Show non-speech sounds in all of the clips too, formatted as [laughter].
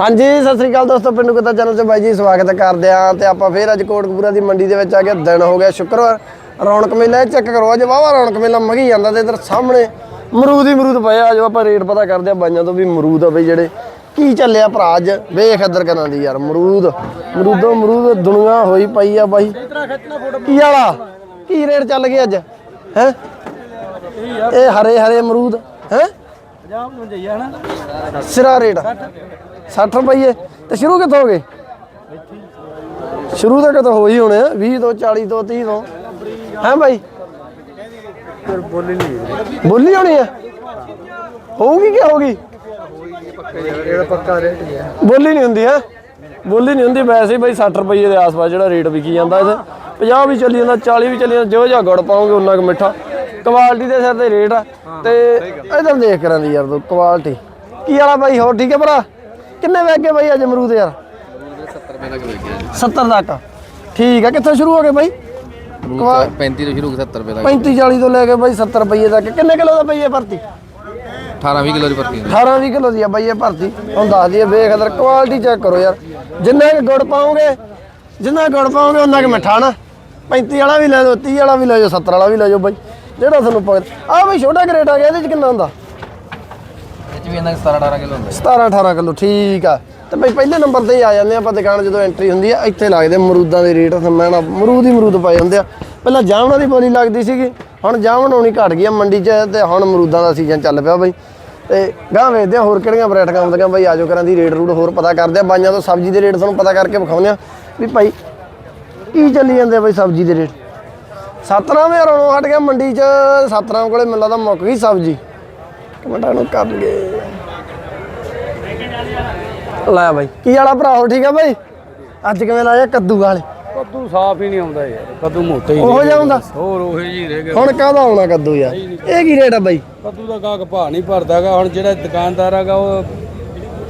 ਹਾਂਜੀ ਸਤਿ ਸ੍ਰੀ ਅਕਾਲ ਦੋਸਤੋ ਪਿੰਡੂ ਕਿੱਤਾ ਚੈਨਲ 'ਚ ਬਾਈ ਜੀ ਸਵਾਗਤ ਕਰਦੇ ਆਂ ਤੇ ਆਪਾਂ ਫੇਰ ਅੱਜ ਕੋਟਕਪੂਰਾ ਦੀ ਮੰਡੀ ਦੇ ਵਿੱਚ ਆ ਗਏ ਦਿਨ ਹੋ ਗਿਆ ਸ਼ੁੱਕਰਵਾਰ। ਰੌਣਕ ਮੇਲਾ ਚੈੱਕ ਕਰੋ ਅੱਜ ਵਾਵਾ ਰੌਣਕ ਮੇਲਾ ਮਗੀ ਜਾਂਦਾ ਤੇ ਇਧਰ ਸਾਹਮਣੇ ਅਮਰੂਦ ਹੀ ਅਮਰੂਦ ਪਏ ਆ ਜੋ ਆਪਾਂ ਰੇਟ ਪਤਾ ਕਰਦੇ ਆ ਬਾਈਆਂ ਤੋਂ ਵੀ ਅਮਰੂਦ ਆ ਬਈ ਜਿਹੜੇ। ਕੀ ਚੱਲਿਆ ਭਰਾ ਅੱਜ? ਵੇਖ ਇੱਧਰ ਕਰਾਂ ਦੀ ਯਾਰ ਅਮਰੂਦ ਅਮਰੂਦੋ ਅਮਰੂਦ ਦੁਨੀਆ ਹੋਈ ਪਈ ਆ ਬਾਈ। ਕੀ ਵਾਲਾ? ਕੀ ਰੇਟ ਚੱਲ ਗਿਆ ਅੱਜ? ਹੈ? ਇਹ ਹਰੇ ਹਰੇ ਅਮਰੂਦ ਹੈ? ਪੰਜਾਬ ਨੂੰ ਜਾਈਆ ਨਾ ਸਿਰਾ ਰੇਟ। 60 ਰੁਪਏ ਤੇ ਸ਼ੁਰੂ ਕਿੱਥੋਂ ਹੋ ਗਏ? ਸ਼ੁਰੂ ਤਾਂ ਕਿਤੋਂ ਹੋ ਹੀ ਹੋਣੇ ਆ 20 ਤੋਂ 40 ਤੋਂ 30 ਤੋਂ। ਹੈ ਭਾਈ ਫਿਰ ਬੋਲੀ ਨਹੀਂ ਬੋਲੀ ਹੋਣੀ ਆ? ਹੋਊਗੀ ਕਿ ਹੋਊਗੀ? ਇਹਦਾ ਪੱਕਾ ਰੇਟ ਹੀ ਹੈ ਬੋਲੀ ਨਹੀਂ ਹੁੰਦੀ ਹੈ? ਬੋਲੀ ਨਹੀਂ ਹੁੰਦੀ ਵੈਸੇ ਹੀ ਬਾਈ 60 ਰੁਪਏ ਦੇ ਆਸ-ਪਾਸ ਜਿਹੜਾ ਰੇਟ ਵਿਕੀ ਜਾਂਦਾ ਇਹਦੇ 50 ਵੀ ਚੱਲੀ ਜਾਂਦਾ 40 ਵੀ ਚੱਲੀ ਜਾਂਦਾ ਜੋ ਜਿਹਾ ਗੁੜ ਪਾਓਗੇ ਉਨਾ ਕੁ ਮਿੱਠਾ। ਕੁਆਲਿਟੀ ਦੇ ਸਿਰ ਤੇ ਰੇਟ ਆ। ਤੇ ਇਧਰ ਦੇਖ ਕਰਾਂ ਦੀ ਯਾਰ ਤੂੰ ਕੁਆਲਿਟੀ ਕੀ ਵਾਲਾ ਬਾਈ ਹੋਰ ਠੀਕ ਹੈ ਭਰਾ? ਕਿੰਨੇ ਵਗ ਗਏ ਬਾਈ ਅੱਜ ਅਮਰੂਦ ਯਾਰ? 70 ਤੱਕ। ਠੀਕ ਆ ਕਿੱਥੋਂ ਸ਼ੁਰੂ ਹੋ ਗਏ ਬਾਈ? 35 ਤੋਂ ਸ਼ੁਰੂ 70 ਰੁਪਏ ਤੱਕ। 35 40 ਤੋਂ ਲੈ ਕੇ ਬਾਈ 70 ਰੁਪਏ ਤੱਕ। ਕਿੰਨੇ ਕਿਲੋ ਦਾ ਪਈ ਹੈ ਭਰਤੀ? 18 20 ਕਿਲੋ ਦੀ ਭਰਤੀ 18 20 ਕਿਲੋ ਦੀ ਆ ਬਾਈ ਇਹ ਭਰਤੀ। ਹੁਣ ਦੱਸ ਦਈਏ ਵੇਖ ਅਦਰ ਕੁਆਲਿਟੀ ਚੈੱਕ ਕਰੋ ਯਾਰ। ਜਿੰਨਾ ਕੁ ਗੁੜ ਪਾਓਗੇ ਜਿੰਨਾ ਗੁੜ ਪਾਓਗੇ ਉਹਨਾਂ ਕੁ ਮਿੱਠਾ ਨਾ। 35 ਵਾਲਾ ਵੀ ਲੈ ਲਓ 30 ਵਾਲਾ ਵੀ ਲੈ ਜਾਓ 70 ਵਾਲਾ ਵੀ ਲੈ ਜਾਓ ਬਾਈ। ਜਿਹੜਾ ਤੁਹਾਨੂੰ ਪਕੜ ਆ ਬਈ ਛੋਟਾ ਕਰੇਟ ਆ ਗਿਆ ਇਹਦੇ ਚ ਕਿੰਨਾ ਹੁੰਦਾ? ਇਹ ਵੀ ਇਹਨਾਂ 17 18 ਕਿਲੋ ਹੁੰਦੇ। 17 18 ਕਿਲੋ, ਠੀਕ ਆ। ਤੇ ਬਈ ਪਹਿਲੇ ਨੰਬਰ ਤੇ ਹੀ ਆ ਜਾਂਦੇ ਆ, ਆਪਾਂ ਦੁਕਾਨ ਜਦੋਂ ਐਂਟਰੀ ਹੁੰਦੀ ਆ, ਇੱਥੇ ਲੱਗਦੇ ਮਰੂਦਾਂ ਦੇ ਰੇਟ, ਮੈਂ ਨਾ ਅਮਰੂਦ ਹੀ ਮਰੂਦ ਪਏ ਹੁੰਦੇ ਆ। ਪਹਿਲਾਂ ਜਾਮਣਾ ਦੀ ਬੋਲੀ ਲੱਗਦੀ ਸੀਗੀ, ਹੁਣ ਜਾਮਣ ਹੋਣੀ ਘਟ ਗਈ ਆ ਮੰਡੀ 'ਚ ਤੇ ਹੁਣ ਮਰੂਦਾਂ ਦਾ ਸੀਜ਼ਨ ਚੱਲ ਪਿਆ ਬਈ। ਤੇ ਗਾਂ ਵੇਚਦੇ ਆ ਹੋਰ ਕਿਹੜੀਆਂ ਵੈਰਾਈਟੀਆਂ ਆਉਂਦੀਆਂ ਬਈ ਆਜੋ ਕਰਾਂ ਦੀ ਰੇਟ ਰੂਟ ਹੋਰ ਪਤਾ ਕਰਦੇ ਆ, ਬਾਈਆਂ ਤੋਂ ਸਬਜ਼ੀ ਦੇ ਰੇਟ ਤੁਹਾਨੂੰ ਪਤਾ ਕਰਕੇ ਵਿਖਾਉਂਦੇ ਆ। ਵੀ ਭਾਈ, ਕੀ ਚੱਲੀ ਜਾਂਦੇ ਆ ਬਈ ਸਬਜ਼ੀ ਦੇ ਰੇਟ? ਸਤਨਾਮ ਯਾਰ ਹੁਣ ਹਟ ਗਿਆ ਮੰਡੀ 'ਚ, ਸਤਨਾਮ ਕੋਲੇ ਮੈਨੂੰ ਲੱਗਦਾ ਮੁੱਕ ਗਈ ਸਬਜ਼ੀ। ਕਮੈਂਟਾਂ ਨੂੰ ਕਰ ਲਈਏ ਲੈ ਬਾਈ। ਕੀ ਵਾਲਾ ਭਰਾ ਹੋ ਠੀਕ ਆ ਬਾਈ? ਅੱਜ ਕਿਵੇਂ ਲਾਇਆ ਕੱਦੂ ਵਾਲੇ? ਕੱਦੂ ਸਾਫ਼ ਹੀ ਨਹੀਂ ਆਉਂਦਾ ਯਾਰ ਕੱਦੂ ਮੋਟਾ ਹੀ ਉਹੋ ਜਿਹਾ ਹੁੰਦਾ? ਹੋਰ ਉਹੇ ਜੀ ਰਹਿ ਗਏ। ਹੁਣ ਕਾਹਦਾ ਆਉਣਾ ਕੱਦੂ ਯਾਰ? ਇਹ ਕੀ ਰੇਟ ਆ ਬਾਈ? ਕੱਦੂ ਦਾ ਗਾਹਕ ਭਾਅ ਨਹੀਂ ਭਰਦਾਗਾ ਹੁਣ ਜਿਹੜਾ ਦੁਕਾਨਦਾਰ ਹੈਗਾ ਉਹ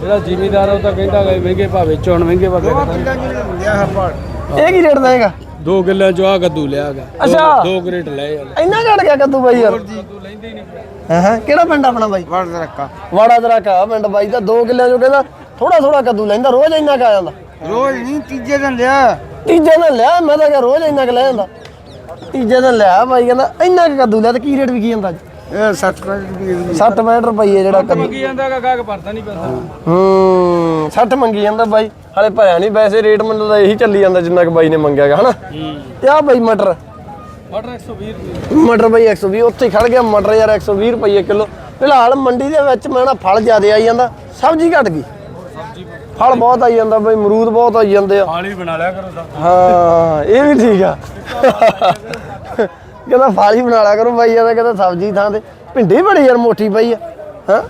ਜਿਹੜਾ ਜ਼ਿਮੀਦਾਰ ਉਹ ਤਾਂ ਕਹਿੰਦਾ ਵੀ ਮਹਿੰਗੇ ਭਾਅ ਵੇਚੋ ਹੁਣ ਮਹਿੰਗੇ ਭਾਅ ਇਹ ਕੀ ਰੇਟ ਦਾ ਹੈਗਾ? ਦੋ ਕਿੱਲਿਆਂ ਚੋਂ ਆ ਕੱਦੂ ਲਿਆਗਾ ਅੱਛਾ। ਦੋ ਕਰੇਟ ਲਏ ਯਾਰ ਇੰਨਾ ਘਟ ਗਿਆ ਕੱਦੂ ਬਾਈ ਯਾਰ। ਕੱਦੂ ਲੈਂਦੇ ਹੀ ਨਹੀਂ। ਹਾਂ? ਹਾਂ ਕਿਹੜਾ ਪਿੰਡ ਆਪਣਾ ਬਾਈ? ਵੜ ਰੱਖਾ ਵਾੜਾ ਦਰਾਕਾ ਪਿੰਡ ਬਾਈ ਦਾ 2 ਕਿੱਲਿਆਂ ਚੋਂ ਕਹਿੰਦਾ ਥੋੜਾ ਥੋੜਾ ਕੱਦੂ ਲੈਂਦਾ ਰੋਜ਼ ਇੰਨਾ ਕਾ ਜਾਂਦਾ। ਰੋਜ਼ ਨਹੀਂ ਤੀਜੇ ਦਿਨ ਲਿਆ। ਤੀਜੇ ਦਿਨ ਲਿਆ ਮੈਂ ਤਾਂ ਕਿਹਾ ਰੋਜ਼ ਇੰਨਾ ਕੁ ਲੈ ਜਾਂਦਾ। ਤੀਜੇ ਦਿਨ ਲਿਆ ਬਾਈ ਕਹਿੰਦਾ ਇੰਨਾ ਕੁ ਕੱਦੂ ਲਿਆ ਤੇ ਕੀ ਰੇਟ ਵਿਕੀ ਜਾਂਦਾ ਇਹ 60 ਰੁਪਏ 60 65 ਰੁਪਏ ਜਿਹੜਾ ਕੱਦੂ। ਮੰਗੀ ਜਾਂਦਾ ਹੈਗਾ ਗਾਹਕ ਭਰਦਾ ਨਹੀਂ ਪੈਂਦਾ ਹੂੰ 60 ਮੰਗੀ ਜਾਂਦਾ ਬਾਈ। ਹਲੇ ਭਰਿਆ ਨਹੀਂ ਵੈਸੇ ਰੇਟ ਮੈਨੂੰ ਤਾਂ ਇਹੀ ਚੱਲੀ ਜਾਂਦਾ ਜਿੰਨਾ ਕੁ ਬਾਈ ਨੇ ਮੰਗਿਆਗਾ ਹਨਾ? ਤੇ ਆ ਬਾਈ ਮਟਰ। ਮਟਰ 120 ਰੁਪਏ। ਮਟਰ ਬਾਈ 120 ਉੱਥੇ ਹੀ ਖੜ ਗਿਆ ਮਟਰ ਯਾਰ 120 ਰੁਪਏ ਕਿਲੋ। ਫਿਲਹਾਲ ਮੰਡੀ ਦੇ ਵਿੱਚ ਮੈਂ ਨਾ ਫਲ ਜ਼ਿਆਦਾ ਆਈ ਜਾਂਦਾ ਸਬਜ਼ੀ ਘਟ ਗਈ। ਫਲ ਬਹੁਤ ਆਈ ਜਾਂਦਾ ਬਾਈ ਅਮਰੂਦ ਬਹੁਤ ਆਈ ਜਾਂਦੇ ਆ। ਹਾਲੀ ਬਣਾ ਲਿਆ ਕਰੋ ਸਭ ਹਾਂ ਇਹ ਵੀ ਠੀਕ ਆ। ਕਹਿੰਦਾ ਫਲ ਹੀ ਬਣਾ ਲਿਆ ਕਰੋ ਬਾਈ ਇਹਦਾ ਕਹਿੰਦਾ ਸਬਜ਼ੀ ਥਾਂ ਤੇ। ਭਿੰਡੀ ਬੜੀ ਯਾਰ ਮੋਟੀ ਪਈ ਆ ਹਾਂ?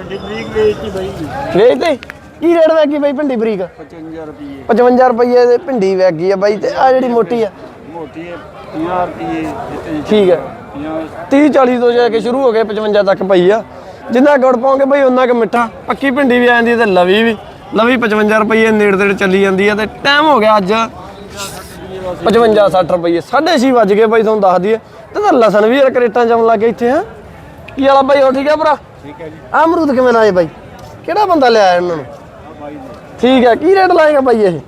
ਬਰੀਕ ਵੇਚੀ ਬਾਈ। ਵੇਚਦੇ ਕੀ ਰੇਟ ਵੈਗੀ ਬਾਈ ਭਿੰਡੀ ਬਰੀਕ? 55 ਰੁਪਏ 55 ਰੁਪਏ ਦੇ ਭਿੰਡੀ ਵੈਗੀ ਆ ਬਾਈ ਤੇ ਆ ਜਿਹੜੀ ਮੋਟੀ ਆ 50 ਰੁਪਏ ਠੀਕ ਹੈ। 30 40 ਤੋਂ ਜਾ ਕੇ ਸ਼ੁਰੂ ਹੋ ਗਏ 55 ਤੱਕ ਪਈ ਆ। ਜਿੰਨਾ ਗੁੜ ਪਾਉਂਗੇ ਬਈ ਉਹਨਾਂ ਕੁ ਮਿੱਠਾ। ਪੱਕੀ ਭਿੰਡੀ ਵੀ ਆ ਜਾਂਦੀ ਤੇ ਲਵੀ ਵੀ। ਲਵੀ 55 ਰੁਪਏ ਨੇੜੇ ਤੇੜੇ ਚੱਲੀ ਜਾਂਦੀ ਆ ਤੇ ਟਾਈਮ ਹੋ ਗਿਆ ਅੱਜ। 55 60 ਰੁਪਏ 6.5 ਵੱਜ ਗਏ ਬਾਈ ਤੁਹਾਨੂੰ ਦੱਸ ਦਈਏ। ਤੇ ਤਾਂ ਲਸਣ ਵੀ ਯਾਰ ਕਰੇਟਾਂ ਆਉਣ ਲੱਗ ਗਏ ਇੱਥੇ ਹਾਂ। ਕੀ ਵਾਲਾ ਬਾਈ ਹੋ ਠੀਕ ਹੈ ਭਰਾ? ਠੀਕ ਹੈ ਜੀ। ਆਹ ਅਮਰੂਦ ਕਿਵੇਂ ਲਾਏ ਬਾਈ? ਕਿਹੜਾ ਬੰਦਾ ਲਿਆਇਆ ਇਹਨਾਂ ਨੂੰ? ਠੀਕ ਹੈ ਕੀ ਰੇਟ ਲਾਏਗਾ ਬਾਈ ਇਹ?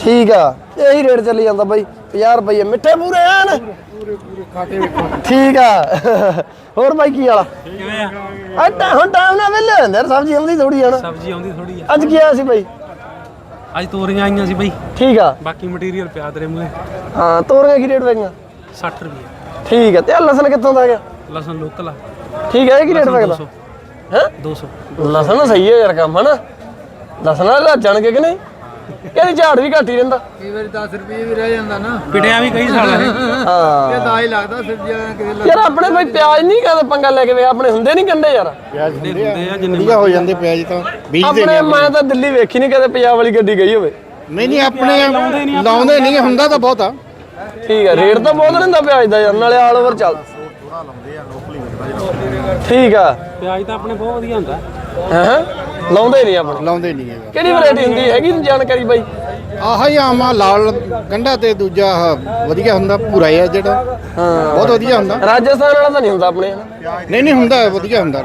ਠੀਕ ਆ ਇਹੀ ਰੇਟ ਚੱਲੀ ਜਾਂਦਾ ਬਾਈ 50 ਰੁਪਏ ਮਿੱਠੇ ਪੂਰੇ ਆਣ ਪੂਰੇ ਪੂਰੇ ਵੇਖੋ ਠੀਕ ਆ। ਹੋਰ ਬਾਈ ਕੀ ਵਾਲਾ ਕਿਵੇਂ ਆ? ਆ ਹੁਣ ਟਾਈਮ ਨਾਲ ਵੇਲੇ ਸਬਜ਼ੀ ਆਉਂਦੀ ਥੋੜੀ ਆ ਨਾ। ਸਬਜ਼ੀ ਆਉਂਦੀ ਥੋੜੀ ਆ। ਅੱਜ ਕੀ ਆਇਆ ਸੀ ਬਾਈ? ਅੱਜ ਤੋਰੀਆਂ ਆਈਆਂ ਸੀ ਬਾਈ। ਠੀਕ ਆ। ਬਾਕੀ ਮਟੀਰੀਅਲ ਪਿਆ ਤੇਰੇ ਮੂਹਰੇ। ਹਾਂ ਤੋਰੀਆਂ ਕੀ ਰੇਟ ਵੇਗੀਆਂ 60 ਰੁਪਏ ਠੀਕ ਆ ਤੇ ਆਹ ਲਸਣ ਕਿੱਥੋਂ ਦਾ ਗਿਆ? ਲਸਣ ਲੋਕਲ ਆ। ਠੀਕ ਹੈ ਇਹ ਕੀ ਰੇਟ ਵੇਗਦਾ 200 ਹੈ? 200 ਲਸਣ ਸਹੀ ਹੈ ਯਾਰ ਕੰਮ ਹਨਾ? ਲਸਣ ਵਾਲਾ ਜਾਣਗੇ ਕਿ ਨਹੀਂ? ਕਹਿੰਦੀ ਝਾੜ ਵੀ ਘੱਟ ਹੀ ਰਹਿੰਦਾ। ਕਈ ਵਾਰੀ 10 ਰੁਪਏ ਵੀ ਰਹਿ ਜਾਂਦਾ ਨਾ। ਪਿਟਿਆ ਵੀ ਕਈ ਸਾਲ ਹੈ ਹਾਂ। ਇਹ ਤਾਂ ਹੀ ਲੱਗਦਾ ਸਬਜ਼ੀਆਂ ਕਿਸੇ ਯਾਰ ਆਪਣੇ ਬਈ ਪਿਆਜ਼ ਨਹੀਂ ਕਹਦੇ ਪੰਗਾ ਲੈ ਕੇ ਵੇ ਆਪਣੇ ਹੁੰਦੇ ਨਹੀਂ ਕੰਡੇ ਯਾਰ। ਹੁੰਦੇ ਆ ਜਿੰਨੇ ਵਧੀਆ ਹੋ ਜਾਂਦੇ ਪਿਆਜ਼ ਤਾਂ ਬੀਜਦੇ ਆਪਣੇ ਮੈਂ ਤਾਂ ਦਿੱਲੀ ਵੇਖੀ ਨਹੀਂ ਕਦੇ ਪੰਜਾਬ ਵਾਲੀ ਗੱਡੀ ਗਈ ਹੋਵੇ। ਨਹੀਂ ਨਹੀਂ ਆਪਣੇ ਲਾਉਂਦੇ ਨਹੀਂ ਹੁੰਦਾ ਤਾਂ ਬਹੁਤ ਆ। ਠੀਕ ਹੈ ਰੇਟ ਤਾਂ ਬਹੁਤ ਰਹਿੰਦਾ ਪਿਆਜ਼ ਦਾ ਯਾਰ ਨਾਲੇ ਆਲ ਓਵਰ ਚੱਲ। ਠੀਕ ਆ। ਪਿਆਜ਼ ਤਾਂ ਆਪਣੇ ਬਹੁਤ ਵਧੀਆ ਹੁੰਦਾ। ਹਾਂ? ਲਾਉਂਦੇ ਨਹੀਂ ਆਪਣੇ ਲਾਉਂਦੇ ਨਹੀਂ ਹੈਗਾ। ਕਿਹੜੀ ਵੈਰਾਈਟੀ ਹੁੰਦੀ ਹੈਗੀ ਜਾਣਕਾਰੀ ਬਾਈ? ਆਹ ਹੀ ਆਮ ਲਾਲ ਗੰਢਾ ਤੇ ਦੂਜਾ ਆਹ ਵਧੀਆ ਹੁੰਦਾ ਭੂਰਾ ਆ ਜਿਹੜਾ। ਹਾਂ। ਬਹੁਤ ਵਧੀਆ ਹੁੰਦਾ। ਰਾਜਸਥਾਨ ਵਾਲਾ ਤਾਂ ਨਹੀਂ ਹੁੰਦਾ ਆਪਣੇ। ਨਹੀਂ ਨਹੀਂ ਹੁੰਦਾ ਵਧੀਆ ਹੁੰਦਾ।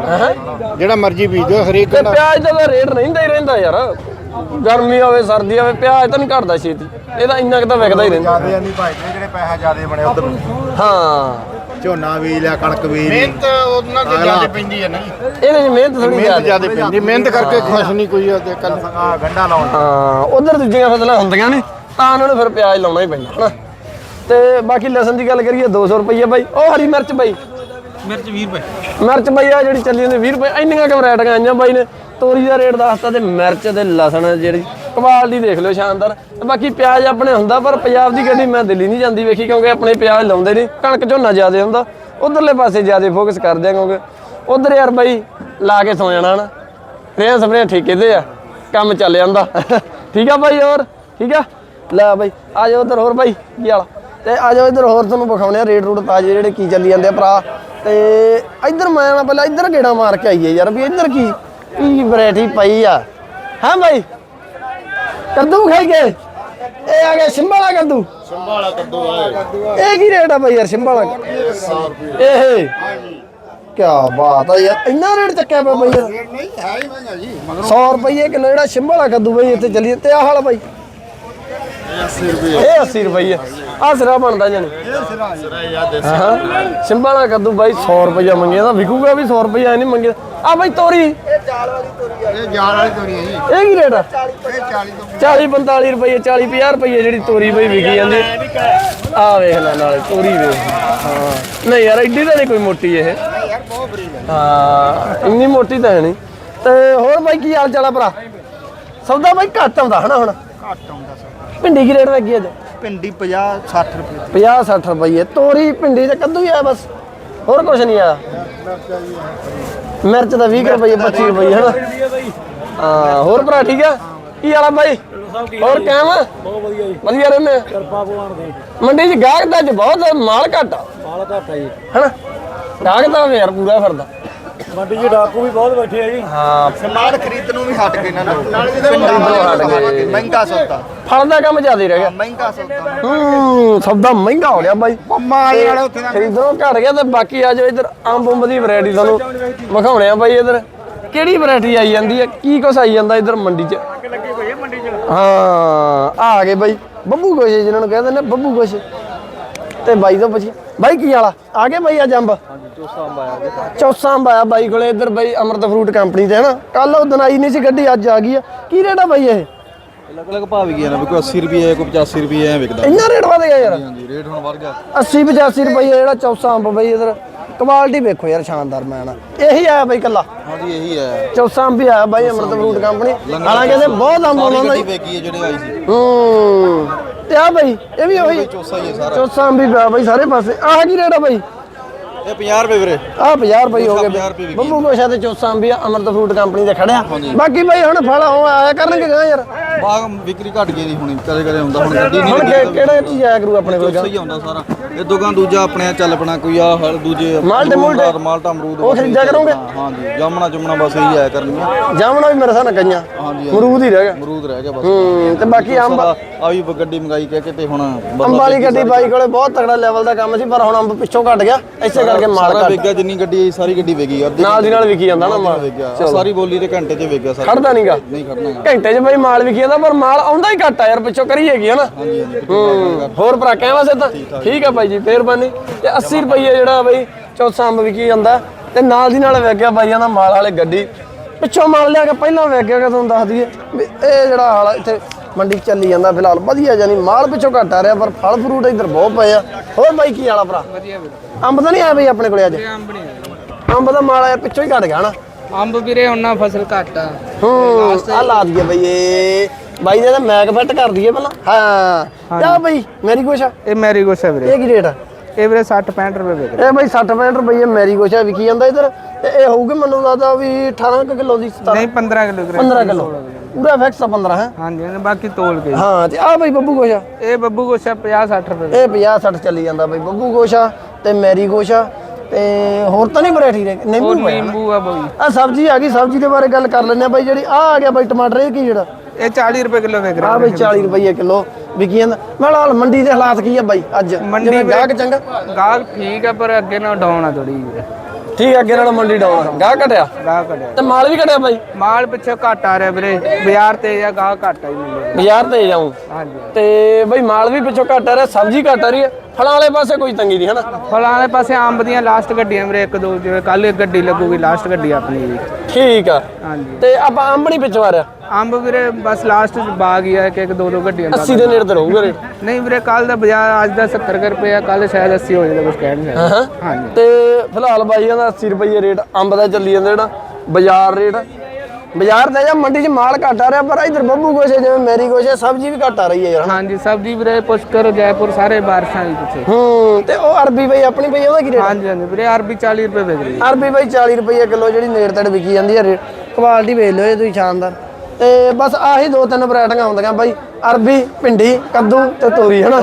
ਜਿਹੜਾ ਮਰਜ਼ੀ ਬੀਜ ਦਿਓ ਹਰੇਕ ਤੇ ਪਿਆਜ਼ ਦਾ ਤਾਂ ਰੇਟ ਰਹਿੰਦਾ ਹੀ ਰਹਿੰਦਾ ਯਾਰ। ਗਰਮੀ ਹੋਵੇ ਸਰਦੀ ਹੋਵੇ ਪਿਆਜ਼ ਤਾਂ ਨਹੀਂ ਘਟਦਾ ਛੇਤੀ। ਇਹਦਾ ਇੰਨਾ ਕੁ ਤਾਂ ਵਿਕਦਾ ਹੀ ਰਹਿੰਦਾ। ਜਿਆਦੇ ਨਹੀਂ ਭਾਜਦੇ ਜਿਹੜੇ ਪੈਸਾ ਜਿਆਦੇ ਬਣੇ ਉਧਰ ਨੂੰ। ਹਾਂ। ਝੋਨਾ ਬੀਜ ਲਿਆ ਕਣਕ ਬੀਜ ਲਈ ਮਿਹਨਤ ਉਹਨਾਂ ਤੇ ਜ਼ਿਆਦਾ ਪੈਂਦੀ ਹੈ ਨਹੀਂ ਇਹਦੇ ਵਿੱਚ ਮਿਹਨਤ ਥੋੜੀ ਮਿਹਨਤ ਜ਼ਿਆਦਾ। ਜ਼ਿਆਦਾ ਪੈਂਦੀ। ਮਿਹਨਤ ਕਰਕੇ ਖੁਸ਼ ਨਹੀਂ ਕੋਈ ਉਹਦੇ ਕੱਲ ਆ ਗੰਡਾ ਲਾਉਣ। ਹਾਂ ਉਧਰ ਦੂਜੀਆਂ ਫਸਲਾਂ ਹੁੰਦੀਆਂ ਨੇ ਤਾਂ ਉਹਨਾਂ ਨੂੰ ਫਿਰ ਪਿਆਜ਼ ਲਾਉਣਾ ਹੀ ਪੈਂਦਾ ਹਨਾ। ਤੇ ਬਾਕੀ ਲਸਣ ਦੀ ਗੱਲ ਕਰੀਏ 200 ਰੁਪਏ ਬਾਈ। ਉਹ ਹਰੀ ਮਿਰਚ ਬਾਈ। ਮਿਰਚ 20 ਰੁਪਏ। ਮਿਰਚ ਬਾਈ ਆ ਜਿਹੜੀ ਚੱਲੀ ਜਾਂਦੀ 20 ਰੁਪਏ। ਇੰਨੀਆਂ ਕਿ ਵੈਰਾਈਟੀਆਂ ਆਈਆਂ ਬਾਈ ਨੇ। ਤੋਰੀ ਦਾ ਰੇਟ ਦੱਸਤਾ ਤੇ ਮਿਰਚ ਤੇ ਲਸਣ ਜਿਹੜੀ ਕੁਆਲਿਟੀ ਦੇਖ ਲਿਓ ਸ਼ਾਨਦਾਰ। ਤੇ ਬਾਕੀ ਪਿਆਜ਼ ਆਪਣੇ ਹੁੰਦਾ, ਪਰ ਪੰਜਾਬ ਦੀ ਗੱਡੀ ਮੈਂ ਦਿੱਲੀ ਨਹੀਂ ਜਾਂਦੀ ਵੇਖੀ, ਕਿਉਂਕਿ ਆਪਣੇ ਪਿਆਜ਼ ਲਾਉਂਦੇ ਨਹੀਂ। ਕਣਕ ਝੋਨਾ ਜ਼ਿਆਦਾ ਹੁੰਦਾ। ਉਧਰਲੇ ਪਾਸੇ ਜ਼ਿਆਦੇ ਫੋਕਸ ਕਰਦੇ ਆ, ਕਿਉਂਕਿ ਉਧਰ ਯਾਰ ਬਾਈ ਲਾ ਕੇ ਸੌ ਜਾਣਾ ਨਾ। ਰੇਹਾਂ ਸਪਰੇਆਂ ਠੇਕੇ ਤੇ ਆ, ਕੰਮ ਚੱਲ ਜਾਂਦਾ। ਠੀਕ ਆ ਬਾਈ ਹੋਰ? ਠੀਕ ਆ? ਲੈ ਬਾਈ, ਆ ਜਾਓ ਉਧਰ ਹੋਰ ਬਾਈ, ਕੀ ਹਾਲ ਤੇ ਆ ਜਾਓ ਇਧਰ ਹੋਰ ਤੁਹਾਨੂੰ ਵਿਖਾਉਣੇ ਆ ਰੇਟ ਰੂਟ ਤਾਜ਼ੇ ਜਿਹੜੇ ਕੀ ਚੱਲੀ ਜਾਂਦੇ ਆ ਭਰਾ। ਤੇ ਇਧਰ ਮੈਂ ਨਾ ਪਹਿਲਾਂ ਇਧਰ ਗੇੜਾ ਮਾਰ ਕੇ ਆਈਏ ਯਾਰ, ਵੀ ਇਧਰ ਕੀ ਕੀ ਵੈਰਾਈਟੀ ਪਈ ਆ। ਹਾਂ ਬਾਈ? ਕੱਦੂ ਖਾਈ ਗਏ। ਇਹ ਆ ਗਿਆ ਸਿੰਬਾਲਾ ਕੱਦੂ ਸਿੰਬਾਲਾ ਕੱਦੂ। ਆ ਇਹ ਕੀ ਰੇਟ ਆ ਬਾਈ ਯਾਰ ਸਿੰਬਾਲਾ 100 ਰੁਪਏ ਇਹ ਕੀ ਬਾਤ ਆ ਯਾਰ ਇੰਨਾ ਰੇਟ ਚੱਕਿਆ ਪਿਆ ਬਾਈ ਯਾਰ। ਨਹੀਂ ਹੈ ਹੀ ਮਹਿੰਗਾ ਜੀ। 100 ਰੁਪਏ ਕਿਲੋ ਜਿਹੜਾ ਸ਼ਿੰਬਾਲਾ ਕੱਦੂ ਬਈ ਇੱਥੇ ਚੱਲੀ ਤੇ ਆਹ ਹਾਲ ਬਾਈ। 80 ਰੁਪਏ ਇਹ 80 ਰੁਪਏ ਆ ਸਿਰਾ ਬਣਦਾ ਜਾਨੀ ਇਹ ਸਿਰਾ ਹਾਂ ਸ਼ਿੰਬਾਲਾ ਕੱਦੂ ਬਾਈ 100 ਰੁਪਏ ਮੰਗਿਆ ਤਾਂ ਵਿਕੂਗਾ ਵੀ 100 ਰੁਪਏ ਐ ਨਹੀਂ ਮੰਗਿਆ ਆ ਬਾਈ ਤੋਰੀ ਇਹ ਜਾਲ ਵਾਲੀ ਤੋਰੀ ਹੈ ਜੀ ਇਹ ਕੀ ਰੇਟ ਆ ਇਹ 40 ਤੋਂ 40 45 ਰੁਪਏ 40 50 ਰੁਪਏ ਜਿਹੜੀ ਤੋਰੀ ਬਈ ਵਿਕੀ ਜਾਂਦੀ ਆ ਵੇਖ ਲੈ ਨਾਲੇ ਤੋਰੀ ਵੇਖ ਹਾਂ ਨਹੀਂ ਯਾਰ ਐਡੀ ਤਾਂ ਨਹੀਂ ਕੋਈ ਮੋਟੀ ਇਹ ਹਾਂ ਇੰਨੀ ਮੋਟੀ ਤਾਂ ਹੈ ਨਹੀਂ ਤੇ ਹੋਰ ਬਾਈ ਕੀ ਹਾਲ ਚਾਲ ਆ ਭਰਾ ਸੌਦਾ ਬਾਈ ਘੱਟ ਆਉਂਦਾ ਹਨਾ ਹੁਣ? ਘੱਟ ਆਉਂਦਾ ਭਿੰਡੀ ਕੀ ਰੇਟ ਲੱਗੀ ਅੱਜ? ਪਿੰਡੀ 50 60 ਰੁਪਏ 50 60 ਰੁਪਏ। ਤੋਰੀ ਭਿੰਡੀ ਤੇ ਕੱਦੂ ਹੀ ਆ ਬਸ। ਹੋਰ ਕੁਝ ਨਹੀਂ ਆ। ਮਿਰਚ ਦਾ 20 ਰੁਪਏ 25 ਰੁਪਏ ਹਨਾ? ਹਾਂ ਹੋਰ ਭਰਾ ਠੀਕ ਆ? ਕੀ ਹਾਲ ਆ ਬਾਈ? ਹੋਰ ਕਾਇਮ ਬਹੁਤ ਵਧੀਆ ਜੀ। ਵਧੀਆ ਰਹਿੰਦੇ ਕਿਰਪਾ ਭਗਵਾਨ ਦੀ। ਮੰਡੀ 'ਚ ਗਾਹਕ ਦਾ ਅੱਜ ਬਹੁਤ ਮਾਲ ਘੱਟ ਆ। ਮਾਲ ਘੱਟ ਜੀ। ਹਨਾ? ਗਾਹਕ ਤਾਂ ਯਾਰ ਪੂਰਾ ਫਿਰਦਾ। ਮੰਡੀ 'ਚ ਡਾਕੂ ਵੀ ਬਹੁਤ ਬੈਠੇ ਆ ਜੀ। ਹਾਂ। ਸਮਾਨ ਖਰੀਦ ਨੂੰ ਵੀ ਹਟ ਗਏ ਨਾ। ਲੋਕ ਖਰੀਦਣੋਂ ਹਟ ਗਏ। ਮਹਿੰਗਾ ਸੌਦਾ। ਫਲ ਦਾ ਕੰਮ ਜ਼ਿਆਦਾ ਹੀ ਰਹਿ ਗਿਆ। ਮਹਿੰਗਾ ਸੌਦਾ। ਹੂੰ ਸੌਦਾ ਮਹਿੰਗਾ ਹੋ ਗਿਆ ਬਾਈ। ਮਾਲ ਵਾਲੇ ਉੱਥੇ ਖਰੀਦਣੋਂ ਘਟ ਗਿਆ ਤੇ ਬਾਕੀ ਆ ਜਾਓ ਇਧਰ ਅੰਬ ਅੰਬ ਦੀ ਵੈਰਾਈਟੀ ਤੁਹਾਨੂੰ ਵਿਖਾਉਣੇ ਆ ਬਾਈ ਇਧਰ। ਕਿਹੜੀ ਵੈਰਾਈਟੀ ਆਈ ਜਾਂਦੀ ਹੈ? ਕੀ ਕੁਛ ਆਈ ਜਾਂਦਾ ਇਧਰ ਮੰਡੀ 'ਚ? ਹਾਂ ਆ ਆ ਗਏ ਬਾਈ। ਬੱਬੂ ਗੋਸ਼ੇ ਜਿਹਨਾਂ ਨੂੰ ਕਹਿੰਦੇ ਨੇ ਬੱਬੂ ਗੋਸ਼ੇ ਤੇ ਬਾਈ ਤੋਂ ਪੁੱਛੀ। ਬਾਈ ਕੀ ਵਾਲਾ ਆ? ਗਏ ਬਾਈ ਅੱਜ ਅੰਬ? ਹਾਂਜੀ ਚੌਸਾ ਅੰਬ ਆਇਆ ਚੌਸਾ ਅੰਬ ਆਇਆ ਬਾਈ ਕੋਲੇ। ਇਧਰ ਬਾਈ ਅਮਰਤ ਫਰੂਟ ਕੰਪਨੀ ਤੇ ਹਨਾ ਕੱਲ ਉਹ ਦਿਨ ਆਈ ਨਹੀਂ ਸੀ ਗੱਡੀ ਅੱਜ ਆ ਗਈ ਆ। ਕੀ ਰੇਟ ਆ ਬਾਈ ਇਹ? ਅਲੱਗ ਅਲੱਗ ਭਾਅ ਵੀ ਗਿਆ ਨਾ ਕੋਈ 80 ਰੁਪਏ ਕੋਈ 85 ਰੁਪਏ ਐ ਵਿਕਦਾ। ਇੰਨਾ ਰੇਟ ਵਧ ਗਿਆ ਯਾਰ। ਹਾਂਜੀ ਰੇਟ ਹੁਣ ਵੱਧ ਗਿਆ। 80 85 ਰੁਪਏ ਜਿਹੜਾ ਚੌਸਾ ਅੰਬ ਬਈ ਇਧਰ। ਕੁਆਲਿਟੀ ਵੇਖੋ ਯਾਰ ਸ਼ਾਨਦਾਰ ਮੈਂ ਨਾ। ਇਹੀ ਆਇਆ ਬਈ ਕੱਲਾ ਹਾਂਜੀ ਇਹੀ ਹੈ ਚੌਸਾ ਅੰਬ ਹੀ ਆਇਆ ਬਾਈ ਅਮਰਤ ਫਰੂਟ ਕੰਪਨੀ ਹਾਲਾਂਕਿ ਇਹਦੇ ਬਹੁਤ ਅੰਬ ਜੀ ਵੇਗੀ ਹੈ ਜਿਹੜੇ ਆਈ ਸੀ। ਹੂੰ। ਤੇ ਆ ਬਈ ਇਹ ਵੀ ਉਹੀ। ਚੌਸਾ ਹੀ ਹੈ ਸਾਰਾ। ਚੌਸਾ ਅੰਬ ਹੀ ਪਿਆ ਬਈ ਸਾਰੇ ਪਾਸੇ। ਆਹ ਕੀ ਰੇਟ ਆ ਬਈ? ਇਹ 50 ਰੁਪਏ ਵੀਰੇ। ਆਹ 50 ਰੁਪਏ ਹੋ ਗਏ। 50 ਰੁਪਏ ਵਿਕੀ। ਬੱਬੂ ਗੋਸ਼ਾ ਤੇ ਚੌਸਾ ਹੀ ਆ ਅਮਰਤ ਫਰੂਟ ਕੰਪਨੀ ਦੇ ਖੜਿਆ। ਬਾਕੀ ਬਈ ਹੁਣ ਫਲ ਉਹ ਆਇਆ ਕਰਨਗੇ ਗਾ ਯਾਰ? ਬਾਗ ਵਿਕਰੀ ਘਟ ਗਈ ਦੀ ਹੁਣੀ ਕਦੇ ਕਦੇ ਹੁੰਦਾ ਹੁਣ ਗੱਡੀ ਨਹੀਂ ਹੁਣ ਕਿ- ਕਿਹੜਾ ਚੀਜ਼ ਆਇਆ ਕਰੂ ਆਪਣੇ ਕੋਲ? ਸਹੀ ਆਉਂਦਾ ਸਾਰਾ। ਇਹ ਦੁਕਾਨ ਦੂਜਾ ਆਪਣੇ ਚੱਲ ਪਣਾ ਕੋਈ ਆ ਹਰ ਦੂਜੇ ਮਾਲਟੇ ਮੁਲਟੇ? ਅਮਰੂਦ, ਮਾਲਟਾ ਅਮਰੂਦ ਉਹ ਖਰੀਦਿਆ ਕਰੋਗੇ? ਹਾਂਜੀ ਜਾਮਣਾ ਜੁਮਣਾ ਬਸ ਇਹੀ ਆਇਆ ਕਰਨੀਆਂ ਜਾਮਣਾ ਵੀ ਮੇਰੇ ਸਾਹ ਨਾਲ ਗਈਆਂ ਹਾਂਜੀ ਮਰੂਦ ਹੀ ਰਹਿ ਗਿਆ। ਅਮਰੂਦ ਰਹਿ ਗਿਆ ਬਸ। ਹੂੰ ਤੇ ਬਾਕੀ ਅੰਬ ਆ ਵੀ ਗੱਡੀ ਮੰਗਾਈ ਕਹਿ ਕੇ ਤੇ ਹੁਣ ਅੰਬ ਵਾਲੀ ਗੱਡੀ ਬਾਈ ਕੋਲੇ ਬਹੁਤ ਤਗੜਾ ਲੈਵਲ ਦਾ ਕੰਮ ਸੀ ਪਰ ਹੁਣ ਅੰਬ ਪਿੱਛੋਂ ਘਟ ਗਿਆ। ਇਸੇ ਕਰਕੇ ਮਾਲ ਸਾਰਾ ਘਟ। ਵੇਗਿਆ ਜਿੰਨੀ ਗੱਡੀ ਆਈ ਸਾਰੀ ਗੱਡੀ ਵੇਗੀ ਅੱਧੀ ਨਾਲ ਦੀ ਨਾਲ ਵਿਕੀ ਜਾਂਦਾ ਨਾ ਮਾਲ। ਸਾਰੀ ਬੋਲੀ ਦੇ ਘੰਟੇ 'ਚ ਵੇਗਿਆ ਸਾਰਾ। ਖੜਦਾ ਨਹੀਂਗਾ ਨਹੀਂ ਖੜਨਾ। ਘੰਟੇ 'ਚ ਬਾਈ ਮਾਲ ਵਿਕੀ ਜਾਂਦਾ ਪਰ ਮਾਲ ਆਉਂਦਾ ਹੀ ਘੱਟ ਆ ਯਾਰ ਪਿੱਛੋਂ ਕਰੀ ਹੈਗੀ ਹੈ ਨਾ। ਹਾਂਜੀ ਹਾਂਜੀ। ਹੋਰ ਭਰਾ ਕਹਿਵਾ ਸੇ ਤਾਂ ਠੀਕ ਆ ਬਾਈ ਜੀ ਮਿਹਰਬਾਨੀ। ਤੇ 80 ਰੁਪਏ ਜਿਹੜਾ ਬਾਈ ਚੌਥਾ ਅੰਬ ਵਿਕੀ ਜਾਂਦਾ। ਤੇ ਨਾਲ ਦੀ ਨਾਲ ਵੇਖ ਗਿਆ ਬਾਈਆਂ ਦਾ ਮਾਲ ਵਾਲੇ ਗੱਡੀ। ਪਿੱਛੋਂ ਮਾਲ ਲਿਆ ਕੇ ਪਹਿਲਾਂ ਵੇਖ ਗਿਆ ਕਿ ਤੁਹਾਨੂੰ ਦੱਸ ਦਈਏ। ਵੀ ਇਹ ਜਿਹੜਾ ਹਾਲ ਆ ਇੱਥੇ ਮੰਡੀ ਚੱਲੀ ਜਾਂਦਾ ਫਿਲਹਾਲ। ਵਧੀਆ ਜਾਨੀ ਮਾਲ ਪਿੱਛੋਂ ਘੱਟ ਆ ਰਿਹਾ ਪਰ ਫਲ ਫਰੂਟ ਇੱਧਰ ਬਹੁਤ ਪਏ ਆ। ਹੋਰ ਬਾਈ ਕੀ ਵਾਲਾ ਭਰਾ? ਵਧੀਆ ਅੰਬ ਤਾਂ ਨਹੀਂ ਆਇਆ ਬਈ ਆਪਣੇ ਕੋਲੇ ਅੱਜ? ਅੰਬ ਨਹੀਂ ਅੰਬ ਦਾ ਮਾਲ ਆਇਆ ਪਿੱਛੋਂ ਹੀ ਘਟ ਗਿਆ ਨਾ। ਅੰਬ ਵੀਰੇ ਉਹਨਾਂ ਫਸਲ ਘੱਟ ਆ। ਹੂੰ ਆ ਲਾ ਦਈਏ ਬਈ ਇਹ। ਬਾਈ ਦੇ ਤਾਂ ਮੈਕ ਫਿੱਟ ਕਰ ਦਈਏ ਪਹਿਲਾਂ। ਹਾਂ। ਕਿਆ ਬਈ ਮੇਰੀ ਕੁਛ ਇਹ ਮੈਰੀ ਗੋਸ਼ਾ ਵੀਰੇ। ਇਹ ਕੀ ਰੇਟ ਆ? ਇਹ ਵੀਰੇ 60 65 ਰੁਪਏ ਵਿਕ ਇਹ ਬਈ 60 65 ਰੁਪਏ ਮੈਰੀ ਕੁਛ ਵਿਕੀ ਜਾਂਦਾ ਇਧਰ। ਤੇ ਇਹ ਹੋਊਗੀ ਮੈਨੂੰ ਲੱਗਦਾ ਵੀ 18 ਕਿਲੋ ਦੀ 17 ਨਹੀਂ 15 ਕਿਲੋ ਵੀਰੇ। 15 ਕਿਲੋ। ਪੂਰਾ ਫਿਕਸ ਆ 15 ਹੈ। ਹਾਂਜੀ ਹਾਂਜੀ, ਬਾਕੀ ਤੋਲ ਕੇ। ਹਾਂ ਤੇ ਆ ਬਈ ਬੱਬੂ ਗੋਸ਼ਾ ਇਹ ਬੱਬੂ ਗੋਸ਼ਾ 50 60 ਰੁਪਏ ਇਹ 50 60 ਚੱਲੀ ਜਾਂਦਾ ਬਈ ਬੱਬੂ ਗੋਸ਼ਾ ਤੇ ਮੈਰੀ ਗੋਸ਼ਾ ਤੇ ਹੋਰ ਤਾਂ ਨਹੀਂ ਵੈਰਾਈਟੀ ਰੇ। ਨਿੰਬੂ ਆ ਬਈ। ਆ ਸਬਜ਼ੀ ਆ ਗਈ ਸਬਜ਼ੀ ਦੇ ਬਾਰੇ ਗੱਲ ਕਰ ਲੈਂਦੇ ਆ ਬਾਈ ਜਿਹੜੀ ਆ ਆ ਗਿਆ ਬਾਈ ਟਮਾਟਰ ਇਹ ਕੀ ਜਿਹੜਾ ਇਹ 40 ਰੁਪਏ ਕਿਲੋ ਵਿਕ ਆ ਰਿਹਾ ਬਈ 40 ਰੁਪਏ ਕਿਲੋ ਵਿਕੀ ਜਾਂਦਾ ਮੈਂ ਕਿਹਾ ਹਾਲ ਮੰਡੀ ਦੇ ਹਾਲਾਤ ਕੀ ਆ ਬਾਈ ਅੱਜ? ਮੰਡੀ ਜਿਵੇਂ ਵਿੱਚ- ਗਾਹਕ ਚੰਗਾ। ਗਾਹਕ ਠੀਕ ਹੈ ਪਰ ਅੱਗੇ ਨਾਲ ਡਾਊਨ ਆ ਥੋੜੀ ਠੀਕ ਆ ਅੱਗੇ ਨਾਲ ਮੰਡੀ ਡਾਊਨ ਗਾਹਕ ਘਟਿਆ? ਗਾਹਕ ਘਟਿਆ। ਤੇ ਮਾਲ ਵੀ ਘਟਿਆ ਬਾਈ? ਮਾਲ ਪਿੱਛੇ ਘੱਟ ਆ ਰਿਹਾ ਵੀਰੇ। ਬਾਜ਼ਾਰ ਤੇ ਜਾਂ ਗਾਹਕ ਘੱਟ ਆ ਹੀ ਮਿਲੇ ਬਾਜ਼ਾਰ ਤੇ ਜਾਉਂ ਹਾਂਜੀ। ਤੇ ਬਈ ਮਾਲ ਵੀ ਪਿੱਛੋਂ ਘਟ ਆ ਰਿਹਾ ਸਬਜ਼ੀ ਘਟ ਆ ਰਹੀ ਹੈ ਫਲਾਂ ਵਾਲੇ ਪਾਸੇ ਕੋਈ ਤੰਗੀ ਨਹੀਂ ਹਨਾ? ਫਲਾਂ ਵਾਲੇ ਪਾਸੇ ਅੰਬ ਦੀਆਂ ਲਾਸਟ ਗੱਡੀਆਂ ਵੀਰੇ ਇੱਕ ਦੋ ਜਿਵੇਂ ਕੱਲ ਇੱਕ ਗੱਡੀ ਲੱਗੂਗੀ ਲਾਸਟ ਗੱਡੀ ਆਪਣੀ ਵੀ ਠੀਕ ਆ। ਹਾਂਜੀ। ਤੇ ਆਪਾਂ ਅੰਬ ਨਹੀਂ ਪਿੱਛੋਂ ਆ ਰਿਹਾ? ਅੰਬ ਵੀਰੇ ਬਸ ਲਾਸਟ ਚ ਬਾਗ ਹੀ ਆ ਇੱਕ ਇੱਕ ਦੋ ਦੋ ਗੱਡੀਆਂ ਦਾ 80 ਦੇ ਨੇੜੇ ਤੇ ਰਹੂਗਾ ਰੇਟ। ਨਹੀਂ ਵੀਰੇ ਕੱਲ ਦਾ ਬਾਜ਼ਾਰ ਅੱਜ ਦਾ 70 ਕੁ ਰੁਪਏ ਆ ਕੱਲ ਸ਼ਾਇਦ 80 ਹੋ ਜਾਵੇ ਕੁਝ ਕਹਿ ਨਹੀਂ ਹਾਂ ਹਾਂਜੀ। ਤੇ ਫਿਲਹਾਲ ਬਾਈ ਕਹਿੰਦਾ 80 ਰੁਪਏ ਰੇਟ ਅੰਬ ਦਾ ਚੱਲੀ ਜਾਂਦਾ ਜਿਹੜਾ ਬਾਜ਼ਾਰ ਰੇਟ। ਬਾਜ਼ਾਰ ਤੇ ਜਾਂ ਮੰਡੀ 'ਚ ਮਾਲ ਘਟ ਆ ਰਿਹਾ ਪਰ ਇਧਰ ਬੱਬੂ ਗੋਸ਼ੇ ਜਿਵੇਂ ਮੇਰੀ ਗੋਸ਼ੇ ਸਬਜ਼ੀ ਵੀ ਘਟ ਆ ਰਹੀ ਹੈ ਯਾਰ। ਹਾਂਜੀ ਸਬਜ਼ੀ ਵੀਰੇ ਪੁਸ਼ਕਰ ਜੈਪੁਰ ਸਾਰੇ ਬਾਰਿਸ਼ਾਂ ਦੇ ਪਿੱਛੇ। ਹੂੰ ਤੇ ਉਹ ਅਰਬੀ ਬਈ ਆਪਣੀ ਪਈ ਉਹਦਾ ਕੀ ਰੇਟ ਹਾਂਜੀ ਹਾਂਜੀ ਵੀਰੇ ਅਰਬੀ 40 ਰੁਪਏ ਵਿਕ ਰਹੀ ਹੈ। ਅਰਬੀ ਬਈ 40 ਰੁਪਏ ਕਿਲੋ ਜਿਹੜੀ ਨੇੜ ਤੜ ਵਿਕੀ ਜਾਂਦੀ ਹੈ ਰੇਟ। ਕੁਆਲਿਟੀ ਵੇਚ ਲਿਓ ਇਹ ਤੁਸੀਂ ਸ਼ਾਨਦਾਰ। ਤੇ ਬਸ ਆਹੀ ਦੋ ਤਿੰਨ ਵੈਰਾਈਟੀਆਂ ਆਉਂਦੀਆਂ ਬਾਈ ਅਰਬੀ ਭਿੰਡੀ ਕੱਦੂ ਤੇ ਤੋਰੀ ਹਨਾ?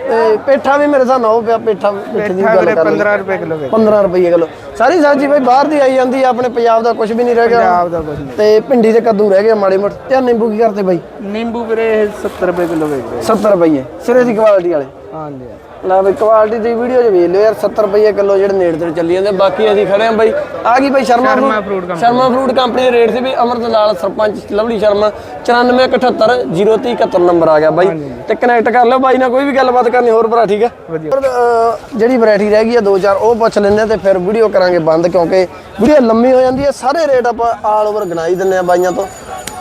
ਤੇ ਪੇਠਾ ਵੀ ਮੇਰੇ ਨਾਲ ਉਹ ਪਿਆ ਪੇਠਾ ਪੇਠੇ ਦੀ ਗੱਲ ਕਰ ਲਈ 15 ਰੁਪਏ ਕਿਲੋ ਵਿਕ 15 ਰੁਪਏ ਕਿਲੋ। ਸਾਰੀ ਸਬਜ਼ੀ ਬਈ ਬਾਹਰ ਦੀ ਆਈ ਜਾਂਦੀ ਆ ਆਪਣੇ ਪੰਜਾਬ ਦਾ ਕੁਝ ਵੀ ਨਹੀਂ ਰਹਿ ਗਿਆ। ਪੰਜਾਬ ਦਾ ਕੁਝ ਨਹੀਂ। ਤੇ ਭਿੰਡੀ ਤੇ ਕੱਦੂ ਰਹਿ ਗਏ ਮਾੜੇ ਮੋਟੇ। ਤੇ ਨਿੰਬੂ ਕੀ ਕਰਤੇ ਬਾਈ? ਨਿੰਬੂ ਵੀਰੇ ਇਹ 70 ਰੁਪਏ ਕਿਲੋ ਰਹੇ 70 ਰੁਪਏ। ਸਿਰੇ ਦੀ ਕੁਆਲਿਟੀ ਵਾਲੇ। ਹਾਂਜੀ ਲੈ ਬਈ ਕੁਆਲਿਟੀ ਦੀ ਵੀਡੀਓ 'ਚ ਵੇਖ ਲਿਓ ਯਾਰ 70 ਰੁਪਏ ਕਿਲੋ ਜਿਹੜੇ ਨੇੜੇ ਤੇ ਚੱਲੀ ਜਾਂਦੇ ਬਾਕੀ ਅਸੀਂ ਖੜੇ ਆਂ ਬਈ। ਆ ਗਈ ਬਈ Sharma Sharma fruit. Sharma fruit company ਦੇ ਰੇਟ ਸੀ ਵੀ ਅਮਰਤ ਲਾਲ ਸਰਪੰਚ ਲਵਲੀ ਸ਼ਰਮਾ 9478 ਨੰਬਰ ਆ ਗਿਆ ਬਾਈ। ਤੇ ਕਨੈਕਟ ਕਰ ਲਿਓ ਬਾਈ ਨਾਲ ਕੋਈ ਵੀ ਗੱਲਬਾਤ ਕਰਨੀ ਹੋਰ ਭਰਾ ਠੀਕ ਅਹ, ਜਿਹੜੀ ਵੈਰਾਈਟੀ ਰਹਿ ਗਈ ਆ ਦੋ ਚਾਰ ਉਹ ਪੁੱਛ ਲੈਂਦੇ ਆ ਤੇ ਫਿਰ ਵੀਡੀਓ ਕਰਾਂਗੇ ਬੰਦ ਕਿਉਂਕਿ ਵੀਡੀਓ ਲੰਮੀ ਹੋ ਜਾਂਦੀ ਹੈ ਸਾਰੇ ਰੇਟ ਆਪਾਂ ਆਲ ਓਵਰ ਗਣਾਈ ਦਿੰਨੇ ਆ ਬਾਈਆਂ ਤੋਂ।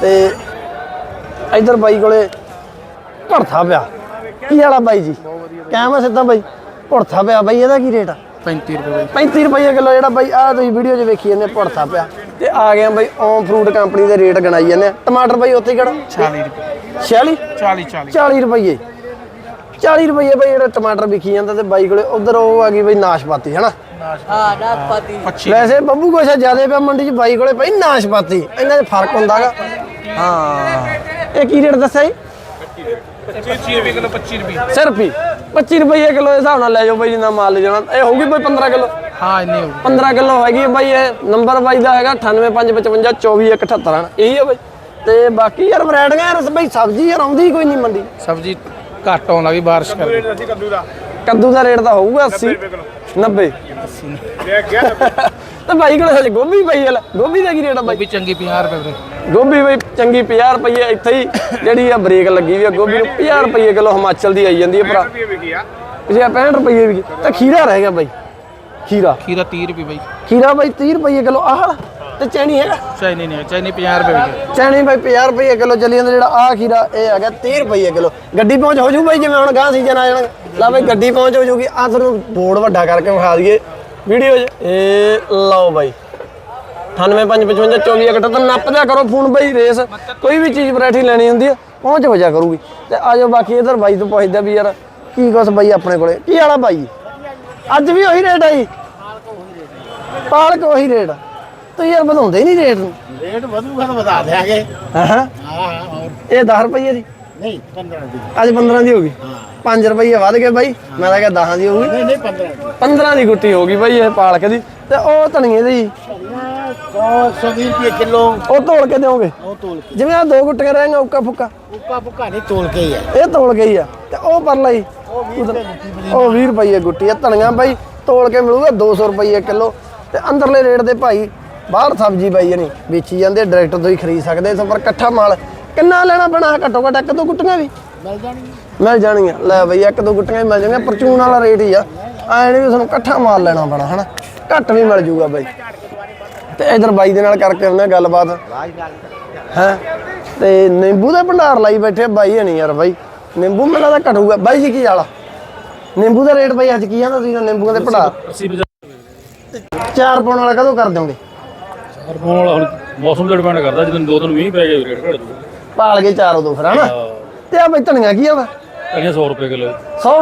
ਤੇ ਇਧਰ ਬਾਈ ਕੋਲੇ ਭੜਥਾ ਪਿਆ। ਕੀ ਵਾਲਾ ਬਾਈ ਜੀ? ਆ ਸਿੱਧਾ ਬਾਈ? ਭੜਥਾ ਪਿਆ ਬਾਈ ਇਹਦਾ ਕੀ ਰੇਟ ਆ? 35 ਰੁਪਏ 35 ਰੁਪਏ ਕਿਲੋ ਜਿਹੜਾ ਬਾਈ ਆ ਤੁਸੀਂ ਵੀਡੀਓ 'ਚ ਵੇਖੀ ਜਾਂਦੇ ਭੜਥਾ ਪਿਆ। ਤੇ ਆ ਗਿਆ ਬਾਈ ਓਮ ਫਰੂਟ ਕੰਪਨੀ ਦੇ ਰੇਟ ਗਣਾਈ ਜਾਂਦੇ ਆ। ਟਮਾਟਰ ਬਾਈ ਉੱਥੇ ਕਿਹੜਾ? 40 ਰੁਪਏ। 46 40 40 40 ਰੁਪਏ 40 ਰੁਪਏ ਬਾਈ ਜਿਹੜਾ ਟਮਾਟਰ ਵਿਕੀ ਜਾਂਦਾ ਤੇ ਬਾਈ ਕੋਲੇ ਉਧਰ ਉਹ ਆ ਗਈ ਬਾਈ ਨਾਸ਼ਪਾਤੀ ਹਨਾ? ਹਾਂ ਨਾਸ਼ਪਾਤੀ। ਵੈਸੇ ਬੱਬੂ ਕੋਸ਼ਾ ਜਿਆਦੇ ਪਿਆ ਮੰਡੀ 'ਚ ਬਾਈ ਕੋਲੇ ਭਾਈ ਨਾਸ਼ਪਾਤੀ। ਇਹਨਾਂ 'ਚ ਫ਼ਰਕ ਹੁੰਦਾਗਾ। ਹਾਂ। ਇਹ ਕੀ ਰੇਟ ਦੱਸਿਆ ਜੀ? 25 ਰੁਪਏ ਕਿਲੋ 25 ਰੁਪਏ। ਸਿਰਫ ਹੀ 25 ਰੁਪਏ ਕਿਲੋ ਦੇ ਹਿਸਾਬ ਨਾਲ ਲੈ ਜਾਓ ਬਾਈ ਜਿੰਨਾ ਮਾਲ ਲੈ ਜਾਣਾ। ਇਹ ਹੋਊਗੀ ਬਾਈ 15 ਕਿਲੋ। ਹਾਂ ਇੰਨੇ ਹੋ 15 ਕਿਲੋ ਹੈਗੀ ਹੈ ਬਾਈ ਇਹ ਨੰਬਰ ਬਾਈ ਦਾ ਹੈਗਾ 98555 24178 ਹਨ ਇਹੀ ਹੈ ਬਾਈ। ਤੇ ਬਾਕੀ ਯਾਰ ਵੈਰਾਈਟੀਆਂ ਯਾਰ ਬਾਈ ਸਬਜ਼ੀ ਯਾਰ ਆਉਂਦੀ ਕੋਈ ਨਹੀਂ ਮੰਡੀ। ਸਬਜ਼ੀ ਘੱਟ ਆਉਣ ਲੱਗੀ ਬਾਰਿਸ਼ ਕਰਕੇ। ਕੱਦੂ ਦਾ ਰੇਟ ਤਾਂ ਹੋਊਗਾ 80 90 ਤੇ ਬਾਈ ਕੋਲ ਹਜੇ ਗੋਭੀ ਪਈ ਹੈ ਲੈ। ਗੋਭੀ ਦਾ ਕੀ ਰੇਟ ਆ ਬਾਈ ਵੀ ਚੰਗੀ 50 ਰੁਪਏ ਵੀਰੇ। ਗੋਭੀ ਬਈ ਚੰਗੀ 50 ਰੁਪਏ ਇੱਥੇ ਹੀ ਜਿਹੜੀ ਆ ਬ੍ਰੇਕ ਲੱਗੀ ਵੀ ਆ ਗੋਭੀ ਨੂੰ 50 ਰੁਪਏ ਕਿਲੋ ਹਿਮਾਚਲ ਦੀ ਆਈ ਜਾਂਦੀ ਹੈ ਭਰਾ। ਪਿਛੇ 65 ਰੁਪਏ ਵੀ ਤੇ ਖੀਰਾ ਰਹਿ ਗਿਆ ਬਾਈ। ਖੀਰਾ। ਖੀਰਾ 30 ਰੁਪਏ ਬਾਈ। ਖੀਰਾ ਬਾਈ 30 ਰੁਪਏ ਕਿਲੋ। ਆਹ ਵਾਲਾ ਤੇ ਚੈਨੀ ਹੈਗਾ? ਚਾਈਨੀ ਨਹੀਂ ਚਾਈਨੀ 50 ਰੁਪਏ ਵਿਕੇ ਚੈਨੀ ਬਾਈ 50 ਰੁਪਏ ਕਿਲੋ ਚੱਲੀ ਜਾਂਦਾ ਜਿਹੜਾ ਆਹ ਖੀਰਾ ਇਹ ਹੈਗਾ 30 ਰੁਪਏ ਕਿਲੋ। ਗੱਡੀ ਪਹੁੰਚ ਹੋ ਜੂ ਬਾਈ ਜਿਵੇਂ ਹੁਣ ਗਾਂ ਸੀਜ਼ਨ ਆ ਜਾਣਾ ਲਾ ਬਾਈ ਗੱਡੀ ਪਹੁੰਚ ਹੋ ਜੂਗੀ। ਆ ਤੁਹਾਨੂੰ ਬੋਰਡ ਵੱਡਾ ਕਰਕੇ ਵਿਖਾ ਦਈਏ। ਵੀਡੀਓ ਇਹ ਲਓ ਬਾਈ। 98555 ਤਾਂ ਨੱਪ ਦਿਆ ਕਰੋ ਫੋਨ ਬਾਈ ਰੇਸ। ਕੋਈ ਵੀ ਚੀਜ਼ ਵੈਰਾਈਟੀ ਲੈਣੀ ਹੁੰਦੀ ਆ ਪਹੁੰਚ ਹੋ ਜਾ ਕਰੂਗੀ। ਤੇ ਆਜੋ ਬਾਕੀ ਇਧਰ ਬਾਈ ਤੋਂ ਪੁੱਛਦਾ ਵੀ ਯਾਰ ਕੀ ਕੁਛ ਬਾਈ ਆਪਣੇ ਕੋਲੇ। ਕੀ ਵਾਲਾ ਬਾਈ? ਅੱਜ ਵੀ ਉਹੀ ਰੇਟ ਆ ਜੀ। ਪਾਲਕ ਉਹੀ ਰੇਟ ਤੁਸੀਂ ਯਾਰ ਵਧਾਉਂਦੇ ਨਹੀਂ ਰੇਟ ਨੂੰ। ਰੇਟ ਵਧੂਗਾ ਤਾਂ ਵਧਾ ਦੇਾਂਗੇ ਹਾਂ? ਹਾਂ ਹੋਰ। ਇਹ 10 ਰੁਪਏ ਦੀ। ਨਹੀਂ 15 ਦੀ। ਅੱਜ 15 ਦੀ ਹੋ ਗਈ। 5 ਰੁਪਏ ਵੱਧ ਗਏ ਬਾਈ। ਮੈਂ ਤਾਂ ਕਿਹਾ 10 ਦੀ ਹੋਊਗੀ ਨਹੀਂ ਨਹੀਂ 15 ਦੀ। 15 ਦੀ ਗੁੱਟੀ ਹੋ ਗਈ ਬਾਈ ਇਹ ਪਾਲਕ ਦੀ। ਤੇ ਉਹ ਧਨੀਏ ਦੀ। 120 ਰੁਪਏ ਕਿਲੋ। ਉਹ ਤੋਲ ਕੇ ਦਿਓਗੇ? ਉਹ ਤੋਲ ਕੇ। ਜਿਵੇਂ ਆ ਦੋ ਗੁੱਟੀਆਂ ਰਹਿਣਗੀਆਂ ਉੱਕਾ ਫੁੱਕਾ। ਉੱਕਾ ਪੁੱਕਾ ਨਹੀਂ ਤੋਲ ਕੇ ਹੀ ਆ। ਇਹ ਤੋਲ ਗਈ ਆ। ਤੇ ਉਹ ਪਰ ਲਈ ਉਹ 20 ਰੁਪਏ ਗੁੱਟੀ ਆ। ਧਨੀਆ ਬਾਈ ਤੋਲ ਕੇ ਮਿਲੂਗਾ 200 ਰੁਪਏ ਕਿਲੋ। ਤੇ ਅੰਦਰਲੇ ਰੇਟ ਦੇ ਭਾਈ ਬਾਹਰ ਸਬਜ਼ੀ ਬਾਈ ਨਹੀਂ ਵੇਚੀ ਜਾਂਦੇ ਡਾਇਰੈਕਟ ਤੋਂ ਹੀ ਖਰੀਦ ਸਕਦੇ ਇਸ ਪਰ ਇਕੱਠਾ ਮਾਲ ਕਿੰਨਾ ਲੈਣਾ ਪੈਣਾ ਹੈ? ਘੱਟੋ ਘੱਟ ਇੱਕ ਦੋ ਗੁੱਟੀਆਂ ਵੀ। ਮਿਲ ਜਾਣੀ ਮਿਲ ਜਾਣਗੀਆਂ। ਲੈ ਬਈ ਇੱਕ ਦੋ ਗੁੱਟੀਆਂ ਵੀ ਮਿਲ ਜਾਣਗੀਆਂ। ਪਰਚੂਨ ਵਾਲਾ ਰੇਟ ਹੀ ਆ। ਐ ਨਹੀਂ ਵੀ ਤੁਹਾਨੂੰ ਇਕੱਠਾ ਮਾਲ ਲੈਣਾ ਪੈਣਾ ਹਨਾ? ਘੱਟ ਵੀ ਮਿਲ ਜੂਗਾ ਬਾਈ। ਤੇ ਇਧਰ ਬਾਈ ਦੇ ਨਾਲ ਕਰਕੇ ਉਹਨੇ ਗੱਲਬਾਤ। ਹੈ? ਤੇ ਨਿੰਬੂ ਦਾ ਭੰਡਾਰ ਲਾਈ ਬੈਠੇ ਬਾਈ ਨਹੀਂ ਯਾਰ ਬਾਈ। ਨਿੰਬੂ ਮੇਲਾ ਤਾਂ ਘਟੂਗਾ। ਬਾਈ ਜੀ ਕੀ ਵਾਲਾ ਨਿੰਬੂ ਦਾ ਰੇਟ ਬਾਈ ਅੱਜ ਕੀ ਆਂਦਾ ਤੁਸੀਂ ਨਿੰਬੂਆਂ ਦੇ ਭੰਡਾਰ? ਚਾਰ ਪਾਉਣ ਵਾਲਾ ਕਦੋਂ ਕਰ ਦੋਗੇ ਹਰ ਫੋਨ ਵਾਲਾ ਹੁਣ ਮੌਸਮ ਤੇ ਡਿਪੈਂਡ ਕਰਦਾ। ਜਦੋਂ ਦੋ ਦਿਨ ਮੀਂਹ ਪੈ ਗਏ ਰੇਟ ਘਟ ਜੂਗਾ ਪਾਲ ਕੇ ਚਾਰ ਉਦੋਂ ਫਿਰ ਹਨਾ? ਤੇ ਆ ਬਈ ਧਨੀਆ ਕੀ ਆਵਾ ਕਣੀਆਂ 100 ਰੁਪਏ ਕਿਲੋ। 100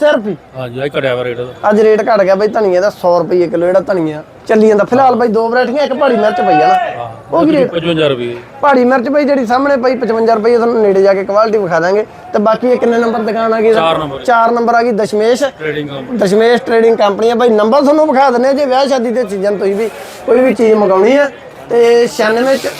ਸਿਰਫ ਹੀ ਹਾਂਜੀ ਅੱਜ ਘਟਿਆ ਵਾ ਰੇਟ। ਦਾ ਅੱਜ ਰੇਟ ਘਟ ਗਿਆ ਬਈ ਧਨੀਏ ਦਾ 100 ਰੁਪਏ ਕਿਲੋ ਜਿਹੜਾ ਧਨੀਆ। ਚੱਲੀ ਜਾਂਦਾ। ਫਿਲਹਾਲ ਬਈ ਦੋ ਵੈਰਾਈਟੀਆਂ ਇੱਕ ਪਹਾੜੀ ਮਿਰਚ ਪਈ ਆ ਨਾ। ਉਹ ਕੀ ਰੇਟ 55 ਰੁਪਏ। ਪਹਾੜੀ ਮਿਰਚ ਬਈ ਜਿਹੜੀ ਸਾਹਮਣੇ ਪਈ 55 ਰੁਪਏ ਤੁਹਾਨੂੰ ਨੇੜੇ ਜਾ ਕੇ ਕੁਆਲਿਟੀ ਵਿਖਾ ਦਾਂਗੇ। ਤੇ ਬਾਕੀ ਇਹ ਕਿੰਨੇ ਨੰਬਰ ਦੁਕਾਨ ਆ ਗਈ? ਚਾਰ ਨੰਬਰ। 4 ਨੰਬਰ ਆ ਗਈ Dashmesh. Trading company Dashmesh trading company ਆ। ਬਈ ਨੰਬਰ ਤੁਹਾਨੂੰ ਵਿਖਾ ਆ ਜੇ ਵਿਆਹ ਸ਼ਾਦੀ ਦੇ ਸੀਜ਼ਨ ਤੁਸੀਂ ਵੀ ਕੋਈ ਵੀ ਚੀਜ਼ ਮੰਗਾਉਣੀ ਆ। ਤੇ 96 ਚ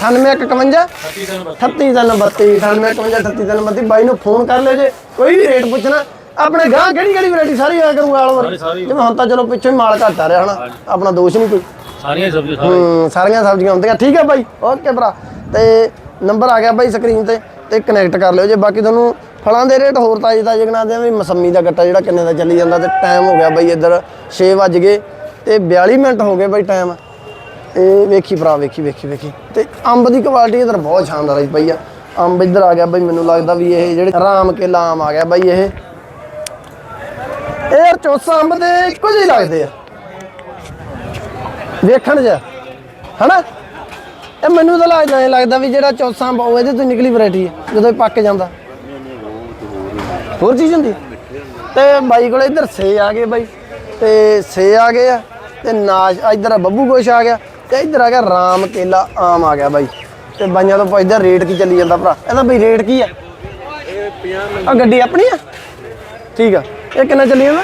9851 38332 9851 38332 ਬਾਈ ਨੂੰ ਫੋਨ ਕਰ ਲਿਓ ਜੇ ਕੋਈ ਵੀ ਰੇਟ ਪੁੱਛਣਾ ਆਪਣੇ ਗਾਂ ਕਿਹੜੀ ਕਿਹੜੀ ਵੈਰਾਈਟੀ ਸਾਰੀ ਆ ਕਰੂੰਗਾ ਆਲ ਵਾਰ ਜਿਵੇਂ ਹੁਣ ਤਾਂ ਚਲੋ ਪਿੱਛੋਂ ਹੀ ਮਾਲ ਘੱਟ ਆ ਰਿਹਾ ਹਨਾ ਆਪਣਾ ਦੋਸ਼ ਨਹੀਂ ਕੋਈ। ਸਾਰੀਆਂ ਸਬਜ਼ੀਆਂ ਹੂੰ ਸਾਰੀਆਂ ਸਬਜ਼ੀਆਂ ਹੁੰਦੀਆਂ। ਠੀਕ ਹੈ ਬਾਈ ਓਕੇ ਭਰਾ। ਤੇ ਨੰਬਰ ਆ ਗਿਆ ਬਾਈ ਸਕਰੀਨ ਤੇ ਤੇ ਕਨੈਕਟ ਕਰ ਲਿਓ ਜੇ। ਬਾਕੀ ਤੁਹਾਨੂੰ ਫਲਾਂ ਦੇ ਰੇਟ ਹੋਰ ਤਾਜ਼ੇ ਤਾਜ਼ੇ ਗਣਾ ਦਿਆਂ ਵੀ ਮਸੰਮੀ ਦਾ ਗੱਟਾ ਜਿਹੜਾ ਕਿੰਨੇ ਦਾ ਚੱਲੀ ਜਾਂਦਾ ਤੇ ਟਾਈਮ ਹੋ ਗਿਆ ਬਾਈ ਇੱਧਰ 6 ਵੱਜ ਗਏ ਤੇ 42 ਮਿੰਟ ਹੋ ਗਏ ਬਾਈ ਟਾਈਮ ਤੇ ਵੇਖੀ ਭਰਾ, ਵੇਖੀ ਵੇਖੀ ਵੇਖੀ। ਤੇ ਅੰਬ ਦੀ ਕੁਆਲਿਟੀ ਇੱਧਰ ਬਹੁਤ ਸ਼ਾਨਦਾਰ ਆਈ ਪਈ ਆ। ਅੰਬ ਇੱਧਰ ਆ ਗਿਆ ਬਈ, ਮੈਨੂੰ ਲੱਗਦਾ ਵੀ ਇਹ ਜਿਹੜੇ ਰਾਮ ਕੇ ਲਾਮ ਆ ਗਿਆ ਬਾਈ ਇਹ। ਇਹ ਚੌਸਾ ਅੰਬ ਦੇ ਇੱਕੋ ਹੀ ਲੱਗਦੇ ਆ। ਵੇਖਣ 'ਚ, ਹਨਾ? ਇਹ ਮੈਨੂੰ ਤਾਂ ਲੱਗਦਾ, ਐਂ ਲੱਗਦਾ ਵੀ ਜਿਹੜਾ ਚੌਸਾ ਅੰਬ ਉਹ ਇਹਦੇ ਤੋਂ ਨਿਕਲੀ ਵੈਰਾਈਟੀ ਹੈ ਜਦੋਂ ਇਹ ਪੱਕ ਜਾਂਦਾ। ਹੋਰ ਚੀਜ਼ ਹੁੰਦੀ? ਤੇ ਬਾਈ ਕੋਲ ਇੱਧਰ ਸੇ ਆ ਗਏ ਬਾਈ। ਤੇ ਸੇ ਆ ਗਏ ਆ, ਤੇ ਨਾਸ਼ ਇੱਧਰ ਬੱਬੂ ਗੋਸ਼ ਆ ਗਿਆ। ਤੇ ਇੱਧਰ ਆ ਗਿਆ ਰਾਮ ਕੇਲਾ ਆਮ ਆ ਗਿਆ ਬਾਈ। ਤੇ ਬਾਈਆਂ ਤੋਂ ਪੁੱਛਦਾ ਰੇਟ ਕੀ ਚੱਲੀ ਜਾਂਦਾ ਭਰਾ? ਇਹਦਾ ਬਈ ਰੇਟ ਕੀ ਆ? ਆ ਗੱਡੀ ਆਪਣੀ ਆ? ਠੀਕ ਆ। ਇਹ ਕਿੰਨਾ ਚੱਲੀ ਜਾਂਦਾ?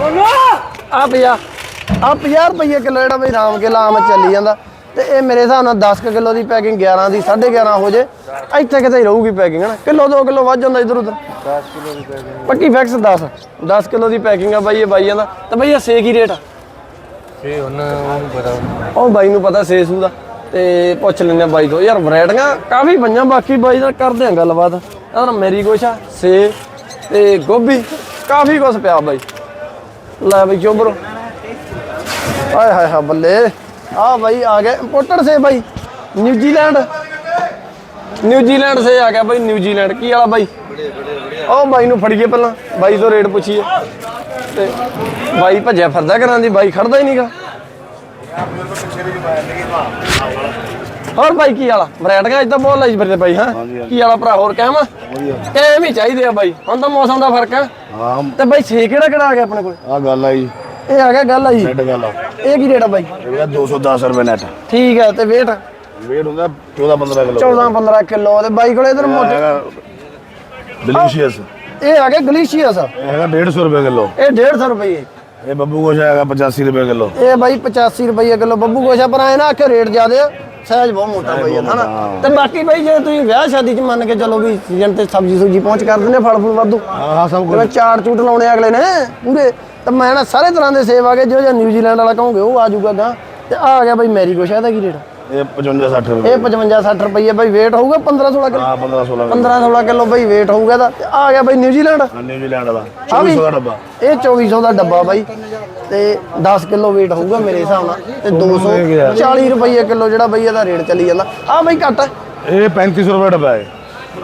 50 ਆ 50 ਆ 50 ਰੁਪਏ ਕਿਲੋ ਜਿਹੜਾ ਬਈ ਰਾਮ ਕੇ ਲਾਮ ਚੱਲੀ ਜਾਂਦਾ। ਤੇ ਇਹ ਮੇਰੇ ਹਿਸਾਬ ਨਾਲ 10 ਕਿਲੋ ਦੀ ਪੈਕਿੰਗ 11 ਦੀ 11.5 ਹੋ ਜੇ। ਇੱਥੇ ਕਿਤੇ ਹੀ ਰਹੂਗੀ ਪੈਕਿੰਗ ਹਨਾ? ਕਿਲੋ 2 ਕਿਲੋ ਵੱਧ ਜਾਂਦਾ ਇਧਰ ਉਧਰ। 10 ਕਿਲੋ ਦੀ ਪੈਕਿੰਗ ਪੱਕੀ ਫੈਕਸ 10 10 ਕਿਲੋ ਦੀ ਪੈਕਿੰਗ ਆ ਬਾਈ ਇਹ ਬਾਈ ਜਾਂਦਾ ਤੇ ਬਈ ਇਹ ਸੇ ਕੀ ਰੇਟ ਆ। ਇਹ ਉਹਨਾਂ ਨੂੰ ਪਤਾ ਉਹ ਬਾਈ ਨੂੰ ਪਤਾ ਸੇ ਦਾ, ਤੇ ਪੁੱਛ ਲੈਂਦੇ ਬਾਈ ਤੋਂ। ਯਾਰ ਵੈਰਾਈਟੀਆਂ ਕਾਫੀ ਪਈਆਂ, ਬਾਕੀ ਬਾਈ ਨਾਲ ਕਰਦੇ ਆ ਗੱਲਬਾਤ। ਯਾਰ ਮੇਰੀ ਕੁਛ ਸੇ ਤੇ ਗੋਭੀ, ਕਾਫੀ ਕੁਛ ਪਿਆ ਬਾਈ। ਲੈ ਬਈ ਚੋਬਰੋ ਆਏ ਹਾਏ ਹਾ ਬੱਲੇ। ਆ ਬਾਈ ਆ ਗਿਆ ਇੰਪੋਰਟਡ ਸੇ ਬਾਈ, ਨਿਊਜ਼ੀਲੈਂਡ। ਨਿਊਜ਼ੀਲੈਂਡ ਸੇ ਆ ਗਿਆ ਬਾਈ, ਨਿਊਜ਼ੀਲੈਂਡ। ਕੀ ਵਾਲਾ ਬਾਈ? ਉਹ ਬਾਈ ਨੂੰ ਫੜੀਏ ਪਹਿਲਾਂ, ਬਾਈ ਤੋਂ ਰੇਟ ਪੁੱਛੀਏ। ਤੇ ਬਾਈ ਭੱਜਿਆ ਫਿਰਦਾ ਕਰਾਂ ਦੀ ਬਾਈ ਖੜਦਾ ਹੀ ਨਹੀਂਗਾ ਹੋਰ ਬਾਈ ਕੀ ਵਾਲਾ ਵੈਰਾਈਟੀਆਂ ਇਦਾਂ ਬਹੁਤ ਲਾਈ ਫਿਰਦੇ ਬਾਈ ਹਾਂ? ਕੀ ਵਾਲਾ ਭਰਾ ਹੋਰ ਕਹਿਮ ਕਹਿਮ ਹੀ ਚਾਹੀਦੇ ਆ ਬਾਈ ਹੁਣ ਤਾਂ ਮੌਸਮ ਦਾ ਫ਼ਰਕ ਆ। ਹਾਂ। ਤੇ ਬਾਈ ਸੇ ਕਿਹੜਾ ਕਿਹੜਾ ਆ ਗਿਆ ਆਪਣੇ ਕੋਲ? ਆ ਗੱਲ ਆਈ ਇਹ ਆ ਗਿਆ ਗੱਲ ਆ ਜੀ। ਨੈਟ ਗੱਲ ਆ। ਇਹ ਕੀ ਰੇਟ ਆ ਬਾਈ? ਇਹਦਾ 210 ਰੁਪਏ ਨੈਟ ਠੀਕ ਹੈ ਤੇ ਵੇਟ weight ਹੁੰਦਾ 14 15 ਕਿਲੋ। 14 15 ਕਿਲੋ ਤੇ ਬਾਈ ਕੋਲ ਇਧਰ ਮੋਟੇ ਡਿਲੀਸ਼ੀਅਸ ਇਹ ਆ ਗਿਆ ਗਲੀਸ਼ੀਅਸ। ਇਹ ਹੈਗਾ 150 ਰੁਪਏ ਕਿਲੋ। ਇਹ 150 ਰੁਪਏ ਇਹ ਬੱਬੂ ਗੋਸ਼ਾ ਹੈਗਾ 85 ਰੁਪਏ ਕਿਲੋ। ਇਹ ਬਾਈ 85 ਰੁਪਏ ਕਿਲੋ। ਬੱਬੂ ਗੋਸ਼ਾ ਪਰ ਆਏ ਨਾ ਆਖੇ ਰੇਟ ਜ਼ਿਆਦੇ ਆ ਸਾਈਜ਼ ਬਹੁਤ ਮੋਟਾ ਬਾਈ ਹਨਾ ਤੇ ਬਾਕੀ ਬਾਈ ਜੇ ਤੁਸੀਂ ਵਿਆਹ ਸ਼ਾਦੀ 'ਚ ਮੰਨ ਕੇ ਚੱਲੋ ਵੀ ਸੀਜ਼ਨ ਤੇ ਸਬਜ਼ੀ ਸੁਬਜੀ ਪਹੁੰਚ ਕਰ ਦਿੰਦੇ ਫਲ ਫੁੱਲ ਵਾਧੂ। ਹਾਂ ਸਭ ਜਿਵੇਂ ਚਾਰ ਚੂਟ ਲਾਉਣੇ ਅਗਲੇ ਨੇ ਪੂਰੇ। ਤਾਂ ਮੈਂ ਨਾ ਸਾਰੇ ਤਰ੍ਹਾਂ ਦੇ ਸੇਬ ਆ ਗਏ ਜੋ ਜਿਹਾ ਨਿਊਜ਼ੀਲੈਂਡ ਵਾਲਾ ਕਹੋਗੇ ਉਹ ਆ ਜਾਊਗਾ ਗਾਂ ਤੇ ਆ ਗਿਆ ਬਾਈ ਮੈਰੀ ਗੋਸ਼ਾ ਇਹਦਾ ਕੀ ਰੇਟ ਇਹ 55 60 ਰੁਪਏ। ਇਹ 55 60 ਰੁਪਏ ਬਾਈ weight ਹੋਊਗਾ 15 16 ਕਿਲੋ? ਹਾਂ 15 16 15 16 ਕਿਲੋ ਬਾਈ weight ਹੋਊਗਾ ਤੇ ਆ ਗਿਆ ਬਾਈ ਨਿਊਜ਼ੀਲੈਂਡ। ਹਾਂ ਨਿਊਜ਼ੀਲੈਂਡ ਆ ਵੀ 2400 ਦਾ ਡੱਬਾ। ਇਹ 2400 ਦਾ ਡੱਬਾ ਬਾਈ। ਤੇ 10 ਕਿਲੋ weight ਹੋਊਗਾ ਮੇਰੇ ਹਿਸਾਬ ਨਾਲ। ਤੇ 240 ਰੁਪਏ ਕਿਲੋ ਜਿਹੜਾ ਬਾਈ ਇਹਦਾ ਰੇਟ ਚੱਲੀ ਜਾਂਦਾ। ਆ ਬਾਈ ਘੱਟ। ਇਹ 3500 ਰੁਪਏ ਡੱਬਾ ਹੈ।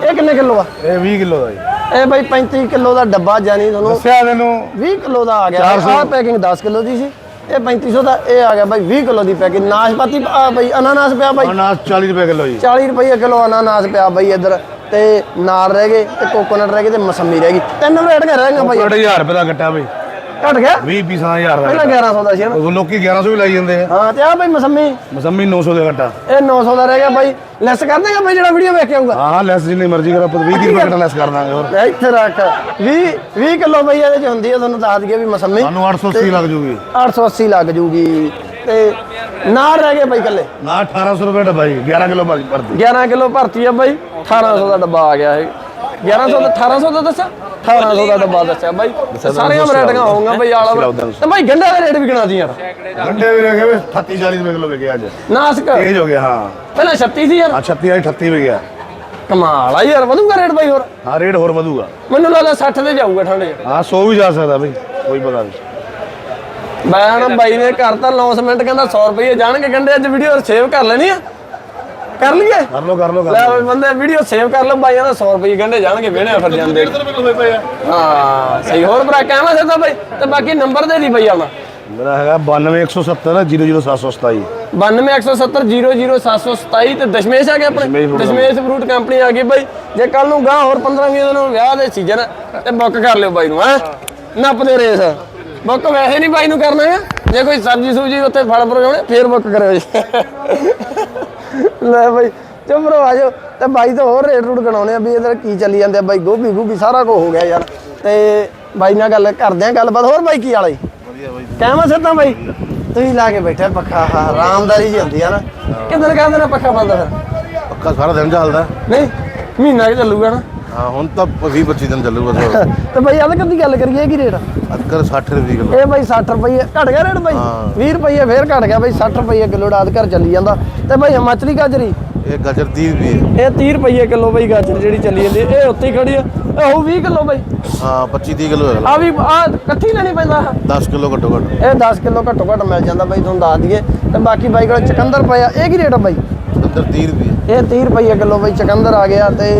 ਇਹ ਕਿੰਨੇ ਕਿਲੋ ਆ? ਇਹ 20 ਕਿਲੋ ਦਾ ਜੀ। ਇਹ ਬਾਈ 35 ਕਿਲੋ ਦਾ ਡੱਬਾ ਜਾਨੀ ਤੁਹਾਨੂੰ। ਦੱਸਿਆ ਤੈਨੂੰ 20 ਕਿਲੋ ਦਾ ਆ ਗਿਆ। ਆਹ ਪੈਕਿੰਗ 10 ਕਿਲੋ ਦੀ ਸੀ। ਇਹ 3500 ਦਾ ਇਹ ਆ ਗਿਆ ਬਾਈ 20 ਕਿਲੋ ਦੀ ਪੈਕਿੰਗ ਨਾਸ਼ਪਾਤੀ ਆ ਬਾਈ ਅਨਾਨਾਸ ਪਿਆ ਬਾਈ। ਅਨਾਜ 40 ਰੁਪਏ ਕਿਲੋ ਜੀ। 40 ਰੁਪਏ ਕਿਲੋ ਅਨਾਨਾਸ ਪਿਆ ਬਾਈ ਇੱਧਰ। ਤੇ ਨਾਰ ਰਹਿ ਗਏ ਤੇ ਕੋਕੋਨਟ ਰਹਿ ਗਏ ਤੇ ਮਸੰਮੀ ਰਹਿ ਗਈ। ਤਿੰਨ ਰੇਟੀਆਂ ਰਹਿ ਗਈਆਂ ਬਾਈ। 1000 ਰੁਪਏ ਦਾ ਗੱਟਾ ਬਈ। ਘਟ ਗਿਆ? 20 ਪੀਸਾਂ ਦਾ 1000 ਦਾ ਪਹਿਲਾਂ 1100 ਦਾ ਸੀ ਨਾ। ਉਹ ਲੋਕੀ 1100 ਵੀ ਲਾਈ ਜਾਂਦੇ ਆ। ਹਾਂ ਤੇ ਆ ਬਾਈ ਮਸੰਮੀ। ਮਸੰਮੀ 900 ਦਾ ਗੱਟਾ ਇਹ 900 ਦਾ ਰਹਿ ਗਿਆ ਬਾਈ। ਲੈਸ ਕਰ ਦੇਗਾ ਬਾਈ ਜਿਹੜਾ ਵੀਡੀਓ ਵੇਖ ਕੇ ਆਊਗਾ? ਹਾਂ ਲੈਸ ਜਿੰਨੀ ਮਰਜ਼ੀ ਕਰ ਆਪਾਂ 20 ਰੁਪਏ ਗੱਟਾ ਲੈਸ ਕਰ ਦਾਂਗੇ ਹੋਰ। ਇੱਥੇ ਰੱਖ। 20 20 ਕਿਲੋ ਬਈ ਇਹਦੇ ਚ ਹੁੰਦੀ ਹੈ ਤੁਹਾਨੂੰ ਦੱਸ ਦਈਏ ਵੀ ਮਸੰਮੀ। ਸਾਨੂੰ 880 ਲੱਗ ਜੂਗੀ। 880 ਲੱਗ ਜੂਗੀ। ਤੇ ਨਾਰ ਰਹਿ ਗਏ ਬਾਈ ਕੱਲੇ ਨਾ 1800 ਰੁਪਏ ਡੱਬਾ ਜੀ 11 ਕਿਲੋ ਭਰਦੀ 11 ਕਿਲੋ ਭਰਤੀ ਆ ਬਾਈ। 1800 ਦਾ ਡੱਬਾ ਆ ਗਿਆ ਇਹ। 1100 ਦਾ 1800 ਦਾ ਦੱਸਿਆ? 1800 ਦਾ ਡੱਬਾ ਦੱਸਿਆ ਬਾਈ। ਸਾਰੀਆਂ ਵੈਰਾਈਟੀਆਂ ਹੋਊਗਾ ਬਾਈ ਆਲਾ ਤੇ ਬਾਈ ਗੰਡਾ ਦਾ ਰੇਟ ਵੀ ਗਿਣਾ ਦੀ ਯਾਰ? ਗੰਡੇ ਵੀ ਰਹਿ ਗਏ 38 40 ਰੁਪਏ ਕਿਲੋ ਵਿਕੇ ਅੱਜ। ਨਾਸਕ। ਤੇਜ਼ ਹੋ ਗਿਆ ਹਾਂ। ਪਹਿਲਾਂ 36 ਸੀ ਯਾਰ। ਆ 36 ਆਈ 38 ਵੀ ਗਿਆ। ਕਮਾਲ ਆ ਯਾਰ ਵਧੂਗਾ ਰੇਟ ਬਾਈ ਹੋਰ? ਹਾਂ ਰੇਟ ਹੋਰ ਵਧੂਗਾ। ਮੈਨੂੰ ਲੱਗਦਾ 60 ਤੇ ਜਾਊਗਾ ਠੰਡੇ ਹਾਂ 100 ਵੀ ਜਾ ਸਕਦਾ ਬਈ ਕੋਈ ਪਤਾ ਨਹੀਂ। ਮੈਂ ਨਾ ਬਾਈ ਨੇ ਕਰਤਾ ਅਨਾਉਂਸਮੈਂਟ ਕਹਿੰਦਾ 100 ਰੁਪਏ ਜਾਣਗੇ ਗੰਡੇ ਅੱਜ ਵੀਡੀਓ ਸੇਵ ਕਰ ਲੈਣੀ ਆ। ਕਰ ਲਈਏ? ਕਰ ਲੋ ਕਰ ਲੋ ਕਰ ਲੈ ਬਈ ਬੰਦੇ ਵੀਡੀਓ ਸੇਵ ਕਰ ਲਓ ਬਾਈਆਂ ਦਾ 100 ਰੁਪਏ ਗੰਡੇ ਜਾਣਗੇ ਵੇਣੇ ਫਿਰ ਜਾਂਦੇ। ਹਾਂ ਸਹੀ ਹੋਰ ਭਰਾ ਕਹਿਣਾ ਸਿੱਧਾ ਬਾਈ ਤੇ ਬਾਕੀ ਨੰਬਰ ਦੇ ਦੀ ਬਾਈ ਆਉਣਾ ਮੇਰਾ ਹੈਗਾ 92170 00727 92170 00727 ਤੇ ਦਸ਼ਮੇਸ਼ ਆ ਗਿਆ ਆਪਣੇ। Dashmesh fruit Dashmesh fruit company ਆ ਗਈ ਬਾਈ। ਜੇ ਕੱਲ ਨੂੰ ਗਾਂ ਹੋਰ 15 20 ਦਿਨ ਨੂੰ ਵਿਆਹ ਦੇ ਸੀਜ਼ਨ ਤੇ ਬੁੱਕ ਕਰ ਲਿਓ ਬਾਈ ਨੂੰ ਹੈ। ਨੱਪਦੇ ਰੇਸ। ਬੁੱਕ ਵੈਸੇ ਨਹੀਂ ਬਾਈ ਨੂੰ ਕਰਨਾ। ਹੈ ਜੇ ਕੋਈ ਸਬਜ਼ੀ ਸੂਜੀ ਉੱਥੇ ਫਲ ਫਰੋਣੇ ਫੇਰ ਬੁੱਕ ਕਰਿਓ ਜੀ। ਲੈ ਬਾਈ ਚੁੰਮਰੋ ਆ ਜਾਓ। ਤੇ ਬਾਈ ਤੋਂ ਹੋਰ ਰੇਟ ਰੂਟ ਗਣਾਉਣੇ ਆ ਵੀ ਇਹਦਾ ਕੀ ਚੱਲੀ ਜਾਂਦੇ ਆ। ਬਾਈ ਗੋਭੀ ਗੋਭੀ ਸਾਰਾ ਕੁਝ ਹੋ ਗਿਆ ਯਾਰ। ਤੇ ਬਾਈ ਨਾਲ ਗੱਲ ਕਰਦੇ ਆ ਗੱਲਬਾਤ। ਹੋਰ ਬਾਈ ਕੀ ਵਾਲਾ ਜੀ? ਵਧੀਆ ਬਾਈ। ਕਹਿਮਾ ਸਿੱਧਾ ਬਾਈ? ਤੁਸੀਂ ਲਾ ਕੇ ਬੈਠੇ ਪੱਖਾ ਆਹ ਆਰਾਮਦਾਰੀ ਜੀ ਹੁੰਦੀ ਆ ਨਾ। ਕਿੰਨੇ ਕਹਿੰਦੇ ਨੇ ਪੱਖਾ ਬੰਦ ਫਿਰ? ਪੱਕਾ ਸਾਰਾ ਦਿਨ ਚੱਲਦਾ। ਨਹੀਂ ਮਹੀਨਾ ਕਿ ਚੱਲੂਗਾ ਨਾ। ਹਾਂ ਹੁਣ ਤਾਂ 20 25 ਦਿਨ ਚੱਲੂਗਾ [laughs] ਤੇ ਬਈ ਆਹ ਕਦੀ ਗੱਲ ਕਰੀਏ ਕੀ ਰੇਟ ਅੱਕਰ 60 ਰੁਪਏ ਕਿਲੋ। ਇਹ ਬਈ 60 ਰੁਪਏ ਘਟ ਗਿਆ ਰੇਟ ਬਈ? 20 ਰੁਪਏ ਫੇਰ ਘਟ ਗਿਆ ਬਈ 60 ਰੁਪਏ ਕਿਲੋ ਡਾਦ ਘਰ ਚੱਲੀ ਜਾਂਦਾ। ਤੇ ਬਈ ਹਿਮਾਚਲੀ ਗਾਜਰੀ? ਇਹ ਗਾਜਰ 30 ਰੁਪਏ। ਇਹ 30 ਰੁਪਏ ਕਿਲੋ ਬਈ ਗਾਜਰ ਜਿਹੜੀ ਚੱਲੀ ਜਾਂਦੀ ਇਹ ਉੱਤੇ ਹੀ ਖੜੀ ਆ। ਇਹ ਹੋਊ 20 ਕਿਲੋ ਬਈ। ਹਾਂ 25 30 ਕਿਲੋ ਆ ਵੀ ਆ ਇਕੱਠੀ ਲੈਣੀ ਪੈਂਦਾ ਆਹ। 10 ਕਿਲੋ ਘੱਟੋ ਘੱਟ। ਇਹ 10 ਕਿਲੋ ਘੱਟੋ ਘੱਟ ਮਿਲ ਜਾਂਦਾ ਬਾਈ ਤੁਹਾਨੂੰ ਦੱਸ ਦਈਏ। ਤੇ ਬਾਕੀ ਬਾਈ ਕੋਲ ਚਕੰਦਰ ਪਿਆ ਇਹ ਕੀ ਰੇਟ ਆ ਬਾਈ? ਅੰਦਰ 30 ਰੁਪਏ। ਇਹ 30 ਰੁਪਏ ਕਿਲੋ ਬਾਈ ਚਕੰਦਰ ਆ ਗਿਆ ਤੇ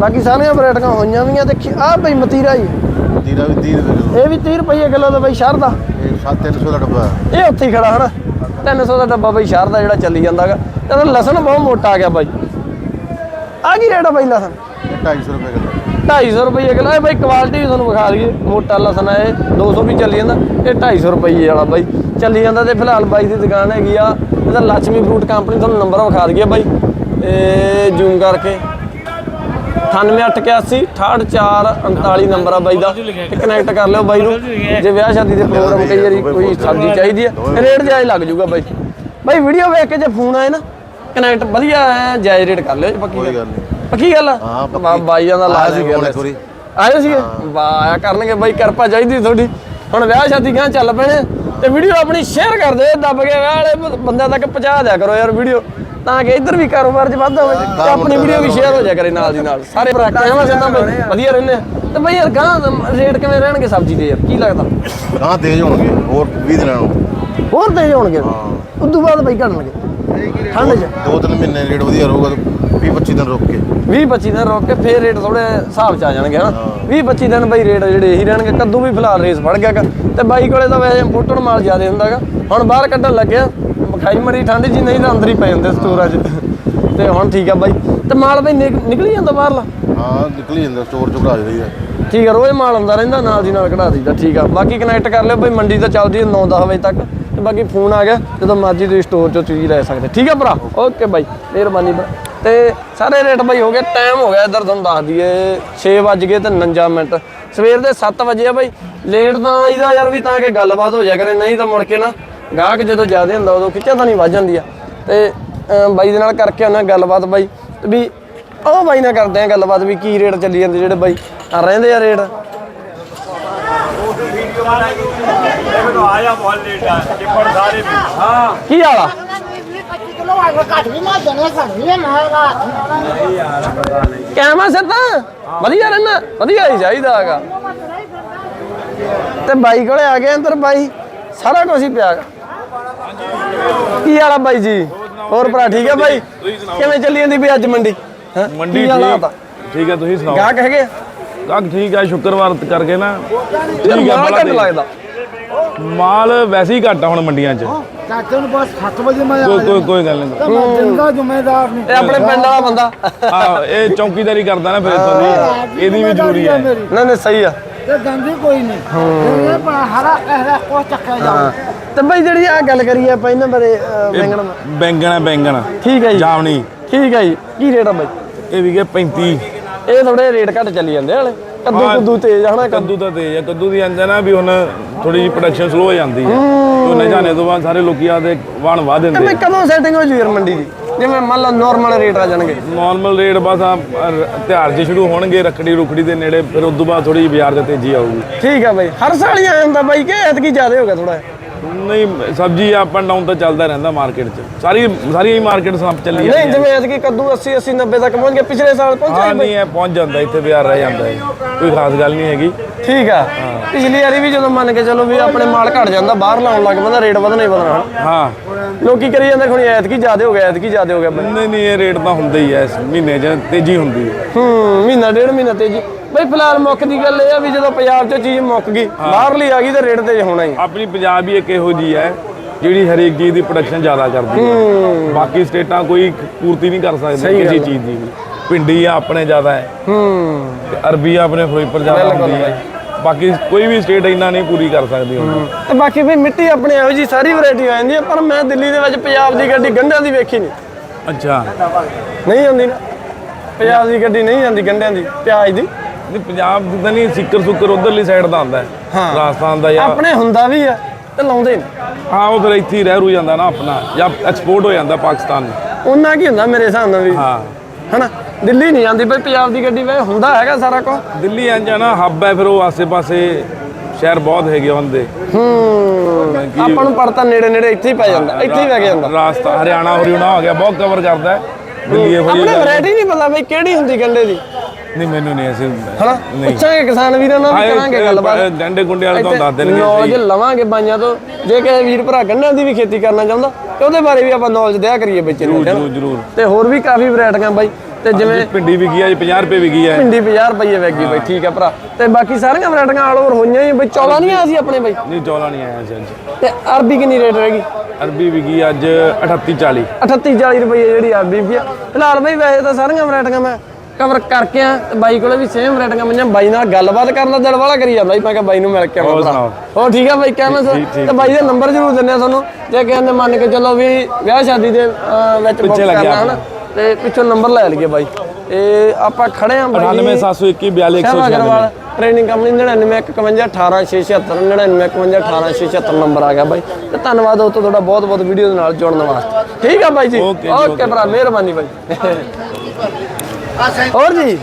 ਬਾਕੀ ਸਾਰੀਆਂ ਵੈਰਾਈਟੀਆਂ ਹੋਈਆਂ ਵੀਆਂ ਤੇ ਆ ਬਾਈ ਮਤੀਰਾ ਹੀ ਤੀਰਾ ਵੀ 30 ਰੁਪਏ ਕਿਲੋ। ਇਹ ਵੀ 30 ਰੁਪਏ ਕਿਲੋ ਦਾ ਬਾਈ ਸ਼ਹਿਰ ਦਾ। ਇਹ 7-300 ਦਾ ਡੱਬਾ। ਹੈ। ਇਹ ਉੱਥੇ ਹੀ ਖੜਾ ਹਨਾ। 300 ਦਾ ਡੱਬਾ ਬਾਈ ਸ਼ਹਿਰ ਦਾ ਜਿਹੜਾ ਚੱਲੀ ਜਾਂਦਾਗਾ ਤੇ ਲਸਣ ਬਹੁਤ ਮੋਟਾ ਆ ਗਿਆ ਬਾਈ। ਆ ਕੀ ਰੇਟ ਆ ਬਾਈ ਲਸਣ? ਇਹ 250 ਰੁਪਏ ਕਿਲੋ। 250 ਰੁਪਏ ਕਿਲੋ। ਇਹ ਬਾਈ ਕੁਆਲਿਟੀ ਵੀ ਤੁਹਾਨੂੰ ਵਿਖਾ ਦਈਏ। ਮੋਟਾ ਲਸਣ ਆ ਇਹ 200 ਵੀ ਚੱਲੀ ਜਾਂਦਾ। ਇਹ 250 ਰੁਪਏ ਵਾਲਾ ਬਾਈ। ਚੱਲੀ ਜਾਂਦਾ ਤੇ ਫਿਲਹਾਲ ਬਾਈ ਦੀ ਦੁਕਾਨ ਹੈਗੀ ਆ। ਇਹਦਾ ਲక్ష్ਮੀ ਫਰੂਟ ਕੰਪਨੀ ਤੁਹਾਨੂੰ ਨੰਬਰ ਵਿਖਾ ਦਈਏ ਬਾਈ। ਇਹ ਜ਼ੂਮ ਕਰਕੇ। 9881 68439 ਨੰਬਰ ਆ ਬਾਈ ਦਾ। ਤੇ ਕਨੈਕਟ ਕਰ ਲਿਓ ਬਾਈ ਨੂੰ। ਜੇ ਵਿਆਹ ਸ਼ਾਦੀ ਦੇ ਪ੍ਰੋਗਰਾਮ ਕਈ ਵਾਰੀ ਕੋਈ ਸਬਜ਼ੀ ਚਾਹੀਦੀ ਹੈ ਰੇਟ ਜਾਇਜ਼ ਲੱਗ ਜੂਗਾ ਬਾਈ। ਬਾਈ ਵੀਡੀਓ ਵੇਖ ਕੇ ਜੇ ਫੋਨ ਆਏ ਨਾ ਕਨੈਕਟ ਵਧੀਆ ਜਾਇਜ਼ ਰੇਟ ਕਰ ਲਿਓ ਜੀ ਪੱਕੀ ਗੱਲ। ਪੱਕੀ ਗੱਲ ਆ? ਹਾਂ, ਬਾਈਆਂ ਦਾ। ਆਏ ਸੀ ਵਾਹ ਆਇਆ ਕਰਨਗੇ ਬਾਈ ਕਿਰਪਾ ਚਾਹੀਦੀ ਤੁਹਾਡੀ। ਹੁਣ ਵਿਆਹ ਸ਼ਾਦੀ ਗਾਂ ਚੱਲ ਪੈਣੇ। ਤੇ ਵੀਡੀਓ ਆਪਣੀ ਸ਼ੇਅਰ ਕਰ ਦਿਓ ਦੱਬ ਕੇ ਵਾਲੇ ਬੰਦਿਆਂ ਤੱਕ ਪਹੁੰਚਾ ਦਿਆ ਕਰੋ ਯਾਰ ਵੀਡੀਓ। ਤਾਂ ਕਿ ਇੱਧਰ ਵੀ ਕਾਰੋਬਾਰ 'ਚ ਵਾਧਾ ਹੋਵੇ ਤੇ ਆਪਣੀ ਵੀਡੀਓ ਵੀ ਸ਼ੇਅਰ ਹੋ ਜਾ ਕਰੇ ਨਾਲ ਦੀ ਨਾਲ। ਸਾਰੇ ਭਰਾ ਸਿੱਧਾ ਬਾਈ ਵਧੀਆ ਰਹਿੰਦੇ ਆ। ਤੇ ਬਾਈ ਯਾਰ ਗਾਂ ਰੇਟ ਕਿਵੇਂ ਰਹਿਣਗੇ ਸਬਜ਼ੀ ਦੇ ਯਾਰ? ਕੀ ਲੱਗਦਾ? ਹਾਂ ਤੇਜ਼ ਹੋਣਗੇ ਹੋਰ 20 ਦਿਨਾਂ ਨੂੰ। ਹੋਰ ਤੇਜ਼ ਹੋਣਗੇ? ਉਸ ਤੋਂ ਬਾਅਦ ਬਾਈ ਘਟਣਗੇ। ਠੰਡ 'ਚ? ਦੋ ਤਿੰਨ ਮਹੀਨੇ ਰੇਟ ਵਧੀਆ ਰਹੂਗਾ 20 25 ਦਿਨ ਰੁਕ ਕੇ। 20 25 ਦਿਨ ਰੁਕ ਕੇ ਫੇਰ ਰੇਟ ਥੋੜੇ ਹਿਸਾਬ ਚ ਆ ਜਾਣਗੇ ਹਨਾ। 20 25 ਦਿਨ ਬਾਈ ਰੇਟ ਜਿਹੜੇ ਇਹੀ ਰਹਿਣਗੇ ਕੱਦੂ ਵੀ ਫਿਲਹਾਲ ਰੇਸ ਫੜ ਗਿਆ ਤੇ ਬਾਈ ਕੋਲੇ ਤਾਂ ਵੈਸੇ ਇੰਪੋਰਟਡ ਮਾਲ ਜ਼ਿਆਦਾ ਹੁੰਦਾਗਾ ਹੁਣ ਬਾਹਰ ਕੱਢਣ ਲੱਗਿਆ ਮਖਾਈ ਮਰੀ ਠੰਡ ਜੀ ਨਹੀਂ ਤਾਂ ਅੰਦਰ ਹੀ ਪੈ ਜਾਂਦੇ ਸਟੋਰਾਂ 'ਚ। ਤੇ ਹੁਣ ਠੀਕ ਆ ਬਾਈ। ਤੇ ਮਾਲ ਬਾਈ ਨਿਕ- ਨਿਕਲੀ ਜਾਂਦਾ ਬਾਹਰਲਾ? ਹਾਂ ਨਿਕਲੀ ਜਾਂਦਾ ਸਟੋਰ ਚੋਂ ਕਢਾ ਹੈ ਠੀਕ ਆ ਰੋਜ਼ ਮਾਲ ਆਉਂਦਾ ਰਹਿੰਦਾ ਨਾਲ ਦੀ ਨਾਲ ਕਢਾ ਦਈਦਾ ਠੀਕ ਆ। ਬਾਕੀ ਕਨੈਕਟ ਕਰ ਲਿਓ ਬਾਈ ਮੰਡੀ ਤਾਂ ਚੱਲਦੀ 9-10 ਵਜੇ ਤੱਕ। ਤੇ ਬਾਕੀ ਫੋਨ ਆ ਗਿਆ, ਜਦੋਂ ਮਰਜ਼ੀ ਤੁਸੀਂ ਸਟੋਰ ਚੋਂ ਚੀਜ਼ ਲੈ ਸਕਦੇ। ਠੀਕ ਹੈ ਭਰਾ? ਓਕੇ ਬਾਈ, ਮਿਹਰਬਾਨੀ ਭਰਾ। ਤੇ ਸਾਰੇ ਰੇਟ ਬਾਈ ਹੋ ਗਏ ਟਾਈਮ ਹੋ ਗਿਆ ਇੱਧਰ ਤੁਹਾਨੂੰ ਦੱਸ ਦਈਏ 6 ਵੱਜ ਗਏ ਤੇ 49 ਮਿੰਟ। ਸਵੇਰ ਦੇ 7 ਵਜੇ ਆ ਬਾਈ ਲੇਟ ਤਾਂ ਇਹਦਾ ਯਾਰ ਵੀ ਤਾਂ ਕਿ ਗੱਲਬਾਤ ਹੋ ਜਾ ਕਰੇ, ਨਹੀਂ ਤਾਂ ਮੁੜ ਕੇ ਨਾ ਗਾਹਕ ਜਦੋਂ ਜ਼ਿਆਦਾ ਹੁੰਦਾ ਉਦੋਂ ਖਿੱਚਾ ਤਾਂ ਨਹੀਂ ਵੱਜ ਜਾਂਦੀ ਆ ਤੇ ਬਾਈ ਦੇ ਨਾਲ ਕਰਕੇ ਉਹਨਾਂ ਗੱਲਬਾਤ ਬਾਈ। ਤੇ ਵੀ ਉਹ ਬਾਈ ਨਾਲ ਕਰਦੇ ਆ ਗੱਲਬਾਤ ਵੀ ਕੀ ਰੇਟ ਚੱਲੀ ਜਾਂਦੇ, ਜਿਹੜੇ ਬਾਈ ਰਹਿੰਦੇ ਆ ਰੇਟ ਕੀ ਹਾਲ ਆ ਕਿਵੇਂ ਸਿਰ ਤਾਂ ਵਧੀਆ ਰਹਿਣਾ ਵਧੀਆ ਹੀ ਚਾਹੀਦਾ ਹੈਗਾ। ਤੇ ਬਾਈ ਕੋਲੇ ਆ ਗਏ ਅੰਦਰ ਬਾਈ ਸਾਰਾ ਕੁਝ ਹੀ ਪਿਆ। ਗਾ। ਕੀ ਹਾਲ ਆ ਬਾਈ ਜੀ? ਹੋਰ ਭਰਾ ਠੀਕ ਹੈ ਬਾਈ? ਕਿਵੇਂ ਚੱਲੀ ਜਾਂਦੀ ਵੀ ਅੱਜ ਮੰਡੀ? ਹੈਂ? ਮੰਡੀ ਕੀ ਹਾਲਾਤ ਆ? ਠੀਕ ਠੀਕ ਹੈ ਤੁਸੀਂ ਸੁਣਾਓ? ਗਾਹਕ ਹੈਗੇ ਆ? ਗਾਹਕ ਠੀਕ ਹੈ ਸ਼ੁੱਕਰਵਾਰ ਕਰਕੇ ਨਾ। ਯਾਰ ਠੀਕ ਹੈ ਮਾਲ ਬੜਾ ਘੱਟ ਤੇਜ਼। ਲੱਗਦਾ। ਮਾਲ ਵੈਸੇ ਹੀ ਘੱਟ ਆ ਹੁਣ ਮੰਡੀਆਂ 'ਚ। ਚਾਚੇ ਨੂੰ ਬਸ 7 ਵਜੇ ਮੈਂ ਕੋਈ ਕੋਈ ਕੋਈ ਗੱਲ ਨਹੀਂ। ਮੈਂ ਦਿਨ ਦਾ ਜ਼ਿੰਮੇਦਾਰ ਨਹੀਂ। ਇਹ ਆਪਣੇ ਪਿੰਡ ਵਾਲਾ ਬੰਦਾ। ਆ ਇਹ ਚੌਕੀਦਾਰੀ ਕਰਦਾ ਨਾ ਫਿਰ ਇਥੋਂ ਦੀ। ਇਹਦੀ ਵੀ ਜ਼ਰੂਰੀ ਹੈ। ਮੇਰੀ। ਨਹੀਂ ਨਹੀਂ ਸਹੀ ਆ। ਤੇ ਗੰਦੀ ਕੋਈ ਨਹੀਂ। ਇਹ ਪਰ ਹਰਾ ਕੋ ਚੱਕਿਆ ਤੇ ਬਾਈ ਜਿਹੜੀ ਆ ਗੱਲ ਕਰੀਏ ਆਪਾਂ ਇਹਨਾਂ ਬਾਰੇ ਅਹ, ਬੈਂਗਣ ਦਾ। ਬੈਂਗਣ ਹੈ ਬੈਂਗਣ। ਠੀਕ ਹੈ ਜੀ। ਜਾਵਣੀ ਠੀਕ ਹੈ ਜੀ। ਕੀ ਰੇਟ ਆ ਬਾਈ? ਇਹ ਵੀ ਗਏ 35 ਇਹ ਥੋੜੇ ਰੇਟ ਘੱਟ ਚੱਲੀ ਜਾਂਦੇ ਹਲੇ ਕੱਦੂ। ਕੁੱਦੂ ਤੇਜ਼ ਹਨਾ ਕੱਦੂ ਤਾਂ ਤੇਜ਼ ਹੈ ਕੱਦੂ ਦੀ ਅੰਦਰ ਨਾ ਵੀ ਹੁਣ ਥੋੜੀ ਜਿਹੀ ਪ੍ਰੋਡਕਸ਼ਨ ਸਲੋ ਹੋ ਜਾਂਦੀ ਹੈ। ਝੋਨੇ ਜਾਣੇ ਤੋਂ ਬਾਅਦ ਸਾਰੇ ਲੋਕੀ ਆਦੇ ਵਾਣ ਵਾ ਦਿੰਦੇ ਬਈ ਕਦੋਂ ਸੈਟਿੰਗ ਹੋ ਜੂ ਯਾਰ ਮੰਡੀ ਦੀ? ਜਿਵੇਂ ਮੰਨ ਲਾ ਨਾਰਮਲ ਰੇਟ ਆ ਜਾਣਗੇ। ਨਾਰਮਲ ਰੇਟ ਬਸ ਆ ਅ, ਤਿਉਹਾਰ ਜੇ ਸ਼ੁਰੂ ਹੋਣਗੇ ਰੱਖੜੀ ਰੁਖੜੀ ਦੇ ਨੇੜੇ ਫਿਰ ਉਸ ਤੋਂ ਬਾਅਦ ਥੋੜੀ ਜਿਹੀ ਬਾਜ਼ਾਰ ਦੇ ਤੇਜ਼ੀ ਆਊਗੀ। ਠੀਕ ਆ ਬਾਈ। ਹਰ ਸਾਲ ਹੀ ਆ ਜਾਂਦਾ ਬਾਈ ਕਿ ਐਤਕੀ ਜ਼ਿਆਦਾ ਹੋ ਗਿਆ ਥੋੜਾ ਨਹੀਂ ਸਬਜ਼ੀ ਅਪ ਐਂਡ ਡਾਊਨ ਤਾਂ ਚੱਲਦਾ ਰਹਿੰਦਾ ਮਾਰਕੀਟ 'ਚ। ਸਾਰੀ ਸਾਰੀ ਹੀ ਮਾਰਕੀਟ ਸਭ ਚੱਲੀ ਨਹੀਂ ਜਿਵੇਂ ਐਤਕੀ ਕੱਦੂ 80 80 90 ਤੱਕ ਪਹੁੰਚ ਗਿਆ ਪਿਛਲੇ ਸਾਲ ਪਹੁੰਚਿਆ ਹਾਂ ਹੀ ਬਾਈ ਨਹੀਂ ਇਹ ਪਹੁੰਚ ਜਾਂਦਾ ਇੱਥੇ ਬਾਜ਼ਾਰ ਰਹਿ ਜਾਂਦਾ ਹੈ ਕੋਈ ਖਾਸ ਗੱਲ ਨਹੀਂ ਹੈਗੀ। ਠੀਕ ਆ। ਪਿਛਲੀ ਵਾਰੀ ਵੀ ਜਦੋਂ ਮੰਨ ਕੇ ਚੱਲੋ ਵੀ ਆਪਣੇ ਮਾਲ ਘਟ ਜਾਂਦਾ ਬਾਹਰ ਲਾਉਣ ਲੱਗ ਪੈਂਦਾ ਰੇਟ ਵਧਣਾ ਹੀ ਵਧਣਾ। ਹਾਂ। ਲੋਕੀ ਕਰੀ ਜਾਂਦੇ ਖੁਣੀ ਐਤਕੀ ਜ਼ਿਆਦਾ ਹੋ ਗਿਆ ਐਤਕੀ ਜ਼ਿਆਦਾ ਹੋ ਗਿਆ ਨਹੀਂ ਨਹੀਂ ਇਹ ਰੇਟ ਤਾਂ ਹੁੰਦਾ ਹੀ ਇਸ ਮਹੀਨੇ 'ਚ ਤੇਜ਼ੀ ਹੁੰਦੀ ਹੈ। ਹੂੰ ਮਹੀਨਾ ਡੇਢ ਮਹੀਨਾ ਤੇਜੀ। ਬਈ ਫਿਲਹਾਲ ਮੁੱਖ ਦੀ ਗੱਲ ਇਹ ਆ ਵੀ ਜਦੋਂ ਪੰਜਾਬ 'ਚ ਚੀਜ਼ ਮੁੱਕ ਗਈ ਬਾਹਰਲੀ ਆ ਗਈ ਤੇ ਰੇਟ ਤੇਜ਼ ਹੋਣਾ ਹੀ ਆਪਣੀ ਪੰਜਾਬ ਹੀ ਇੱਕ ਇਹੋ ਜੀ ਹੈ ਜਿਹੜੀ ਹਰੇਕ ਚੀਜ਼ ਦੀ ਪ੍ਰੋਡਕਸ਼ਨ ਜ਼ਿਆਦਾ ਕਰਦੀ ਹੈ। ਬਾਕੀ ਸਟੇਟਾਂ ਕੋਈ ਪੂਰਤੀ ਨਹੀਂ ਕਰ ਸਕਦੀ ਕਿਸੇ ਚੀਜ਼ ਦੀ। ਆ ਆਪਣੇ ਜ਼ਿਆਦਾ ਹੈ। ਹੂੰ। ਤੇ ਅਰਬੀ ਆਪਣੇ ਫਿਰੋਜ਼ਪੁਰ ਜ਼ਿਆਦਾ ਹੁੰਦੀ ਹੈ। ਬਾਕੀ ਕੋਈ ਵੀ ਸਟੇਟ ਇੰਨਾ ਨਹੀਂ ਪੂਰੀ ਕਰ ਸਕਦੀ ਹੁਣ। ਤੇ ਬਾਕੀ ਵੀ ਮਿੱਟੀ ਆਪਣੇ ਇਹੋ ਜੀ ਸਾਰੀ ਵੈਰਾਈਟੀ ਆ ਜਾਂਦੀ ਹੈ ਪਰ ਮੈਂ ਦਿੱਲੀ ਦੇ ਵਿੱਚ ਪੰਜਾਬ ਦੀ ਗੱਡੀ ਗੰਢਿਆਂ ਦੀ ਵੇਖੀ ਨਹੀਂ। ਅੱਛਾ। ਨਹੀਂ ਆਉਂਦੀ ਨਾ। ਪੰਜਾਬ ਦੀ ਗੱਡੀ ਨਹੀਂ ਜਾਂਦੀ ਗੰਢਿਆਂ ਦੀ ਪਿਆਜ਼ ਦੀ। ਨਹੀਂ ਪੰਜਾਬ ਦੀ ਤਾਂ ਨਹੀਂ ਸਿੱਕਰ ਸੁੱਕਰ ਉਧਰਲੀ ਸਾਈਡ ਦਾ ਆਉਂਦਾ ਹੈ। ਰਾਜਸਥਾਨ ਦਾ ਜਾਂ ਆਪਣੇ ਹੁੰਦਾ ਵੀ ਆ ਤੇ ਲਾਉਂਦੇ ਨੇ ਹਾਂ ਉਹ ਫਿਰ ਇੱਥੇ ਹੀ ਰਹਿ ਰੂ ਜਾਂਦਾ ਨਾ ਆਪਣਾ ਜਾਂ ਐਕਸਪੋਰਟ ਹੋ ਜਾਂਦਾ ਪਾਕਿਸਤਾਨ ਨੂੰ। ਉਹਨਾਂ ਕੀ ਹੁੰਦਾ ਮੇਰੇ ਹਿਸਾਬ ਨਾਲ ਵੀ? ਹਾਂ। ਹਨਾ? ਦਿੱਲੀ ਨਹੀਂ ਜਾਂਦੀ ਬਈ ਪੰਜਾਬ ਦੀ ਗੱਡੀ ਵੇ ਹੁੰਦਾ ਹੈਗਾ ਸਾਰਾ ਕੁਝ ਦਿੱਲੀ ਇੰਜ ਆ ਨਾ ਹੱਬ ਹੈ ਫਿਰ ਉਹ ਆਸੇ-ਪਾਸੇ ਸ਼ਹਿਰ ਬਹੁਤ ਹੈਗੇ ਹੁੰਦੇ ਹੂੰ। ਆਪਾਂ ਨੂੰ ਪੜਤਾ ਨੇੜੇ ਨੇੜੇ ਇੱਥੇ ਹੀ ਪੈ ਜਾਂਦਾ ਇੱਥੇ ਹੀ ਵਗ ਜਾਂਦਾ। ਰਾਸਤਾ ਹਰਿਆਣਾ ਹਰਿਆਣਾ ਹੋ ਗਿਆ ਬਹੁਤ ਕਵਰ ਕਰਦਾ ਦਿੱਲੀ ਇਹੋ ਆਪਣੇ ਗੱਲ- ਵੈਰਾਈਟੀ ਨਹੀਂ ਪਤਾ ਬਈ ਕਿਹੜੀ ਹੁੰਦੀ ਗੰਡੇ ਦੀ। ਨਹੀਂ ਮੈਨੂੰ ਨਹੀਂ ਐਸੇ ਹਨਾ? ਪੁੱਛਾਂਗੇ ਕਿਸਾਨ ਵੀਰਾਂ ਨਾਲ ਵੀ ਕਰਾਂਗੇ ਗੱਲਬਾਤ। ਡੰਡੇ ਗੁੰਡੇ ਵਾਲੇ ਤੋਂ ਦੱਸ ਦੇਣਗੇ ਸਹੀ। ਲਵਾਂਗੇ ਬਾਈਆਂ ਤੋਂ। ਜੇ ਕਿਸੇ ਵੀਰ ਭਰਾ ਗੰਢਿਆਂ ਦੀ ਵੀ ਖੇਤੀ ਕਰਨਾ ਚਾਹੁੰਦਾ ਤੇ ਉਹਦੇ ਬਾਰੇ ਵੀ ਆਪਾਂ ਨੌਲੇਜ ਦਿਆ ਕਰੀਏ ਬੱਚੇ ਨੂੰ ਜ਼ਰੂਰ ਜ਼ਰੂਰ। ਤੇ ਹੋਰ ਵੀ ਕਾਫੀ ਵੈਰਾਈਟੀਆਂ ਬਾਈ। ਤੇ ਜਿਵੇਂ ਭਿੰਡੀ ਵਿਕੀ ਆ ਜੀ 50 ਰੁਪਏ ਵਿਕੀ ਆ। ਭਿੰਡੀ 50 ਰੁਪਏ ਵੈਗੀ ਬਾਈ ਠੀਕ ਆ ਭਰਾ। ਤੇ ਬਾਕੀ ਸਾਰੀਆਂ ਵੈਰਾਈਟੀਆਂ ਆਲ ਓਵਰ ਹੋਈਆਂ ਹੀ ਬਈ 14 ਨਹੀਂ ਆਇਆ ਸੀ ਆਪਣੇ ਬਾਈ? ਨਹੀਂ ਚੌਲਾ ਨਹੀਂ ਆਇਆ ਸੀ ਅੱਜ। ਤੇ ਅਰਬੀ ਕਿੰਨੀ ਰੇਟ ਰਹੇਗੀ ਅਰਬੀ ਵਿਕੀ ਅੱਜ 38 40 38 40 ਰੁਪਏ ਜਿਹੜੀ ਅਰਬੀ ਵੀ ਆ। ਫਿਲਹਾਲ ਬਾਈ ਵੈਸੇ ਤਾਂ ਸਾਰੀਆਂ ਵੈਰਾਈਟੀਆਂ ਮੈਂ। ਕਵਰ ਕਰਕੇ ਆ ਤੇ ਬਾਈ ਕੋਲੇ ਵੀ ਸੇਮ ਵੈਰਾਈਟੀਆਂ ਮੈਂ ਬਾਈ ਨਾਲ ਗੱਲਬਾਤ ਕਰਨ ਦਾ ਦਿਲ ਵਾਲਾ ਕਰੀ ਜਾਂਦਾ ਸੀ ਮੈਂ ਕਿਹਾ ਬਾਈ ਨੂੰ ਮਿਲ ਕੇ ਆਵਾਂ ਹੋਰ ਭਰਾ। ਹੋਰ ਠੀਕ ਆ ਬਾਈ ਕਹਿਣਾ ਸਰ। ਤੇ ਬਾਈ ਦਾ ਨੰਬਰ ਜ਼ਰੂਰ ਦਿੰਦੇ ਆ ਤੁਹਾਨੂੰ ਜੇ ਕਿਸੇ ਨੇ ਮੰਨ ਕੇ ਚੱਲੋ ਵੀ ਵਿਆਹ ਸ਼ਾਦੀ ਦੇ ਵਿੱਚ ਬੁੱਕ ਕਰਨਾ ਹਨਾ ਤੇ ਪਿੱਛੋਂ ਨੰਬਰ ਲੈ ਲਈਏ ਬਾਈ। ਇਹ ਆਪਾਂ ਖੜੇ ਆ ਬਾਈ। 98721 42 Sharma 196 Agarwal training company 9951 18676 number ਆ ਗਿਆ ਬਾਈ। ਤੇ ਧੰਨਵਾਦ ਉਹ ਤੋਂ ਤੁਹਾਡਾ ਬਹੁਤ ਬਹੁਤ ਵੀਡੀਓ ਦੇ ਨਾਲ ਜੁੜਨ ਵਾਸਤੇ। ਠੀਕ ਆ ਬਾਈ ਜੀ? ਜੀ, ਓਕੇ ਭਰਾ ਮਿਹਰਬਾਨੀ ਬਾਈ। ਹੋਰ ਜੀ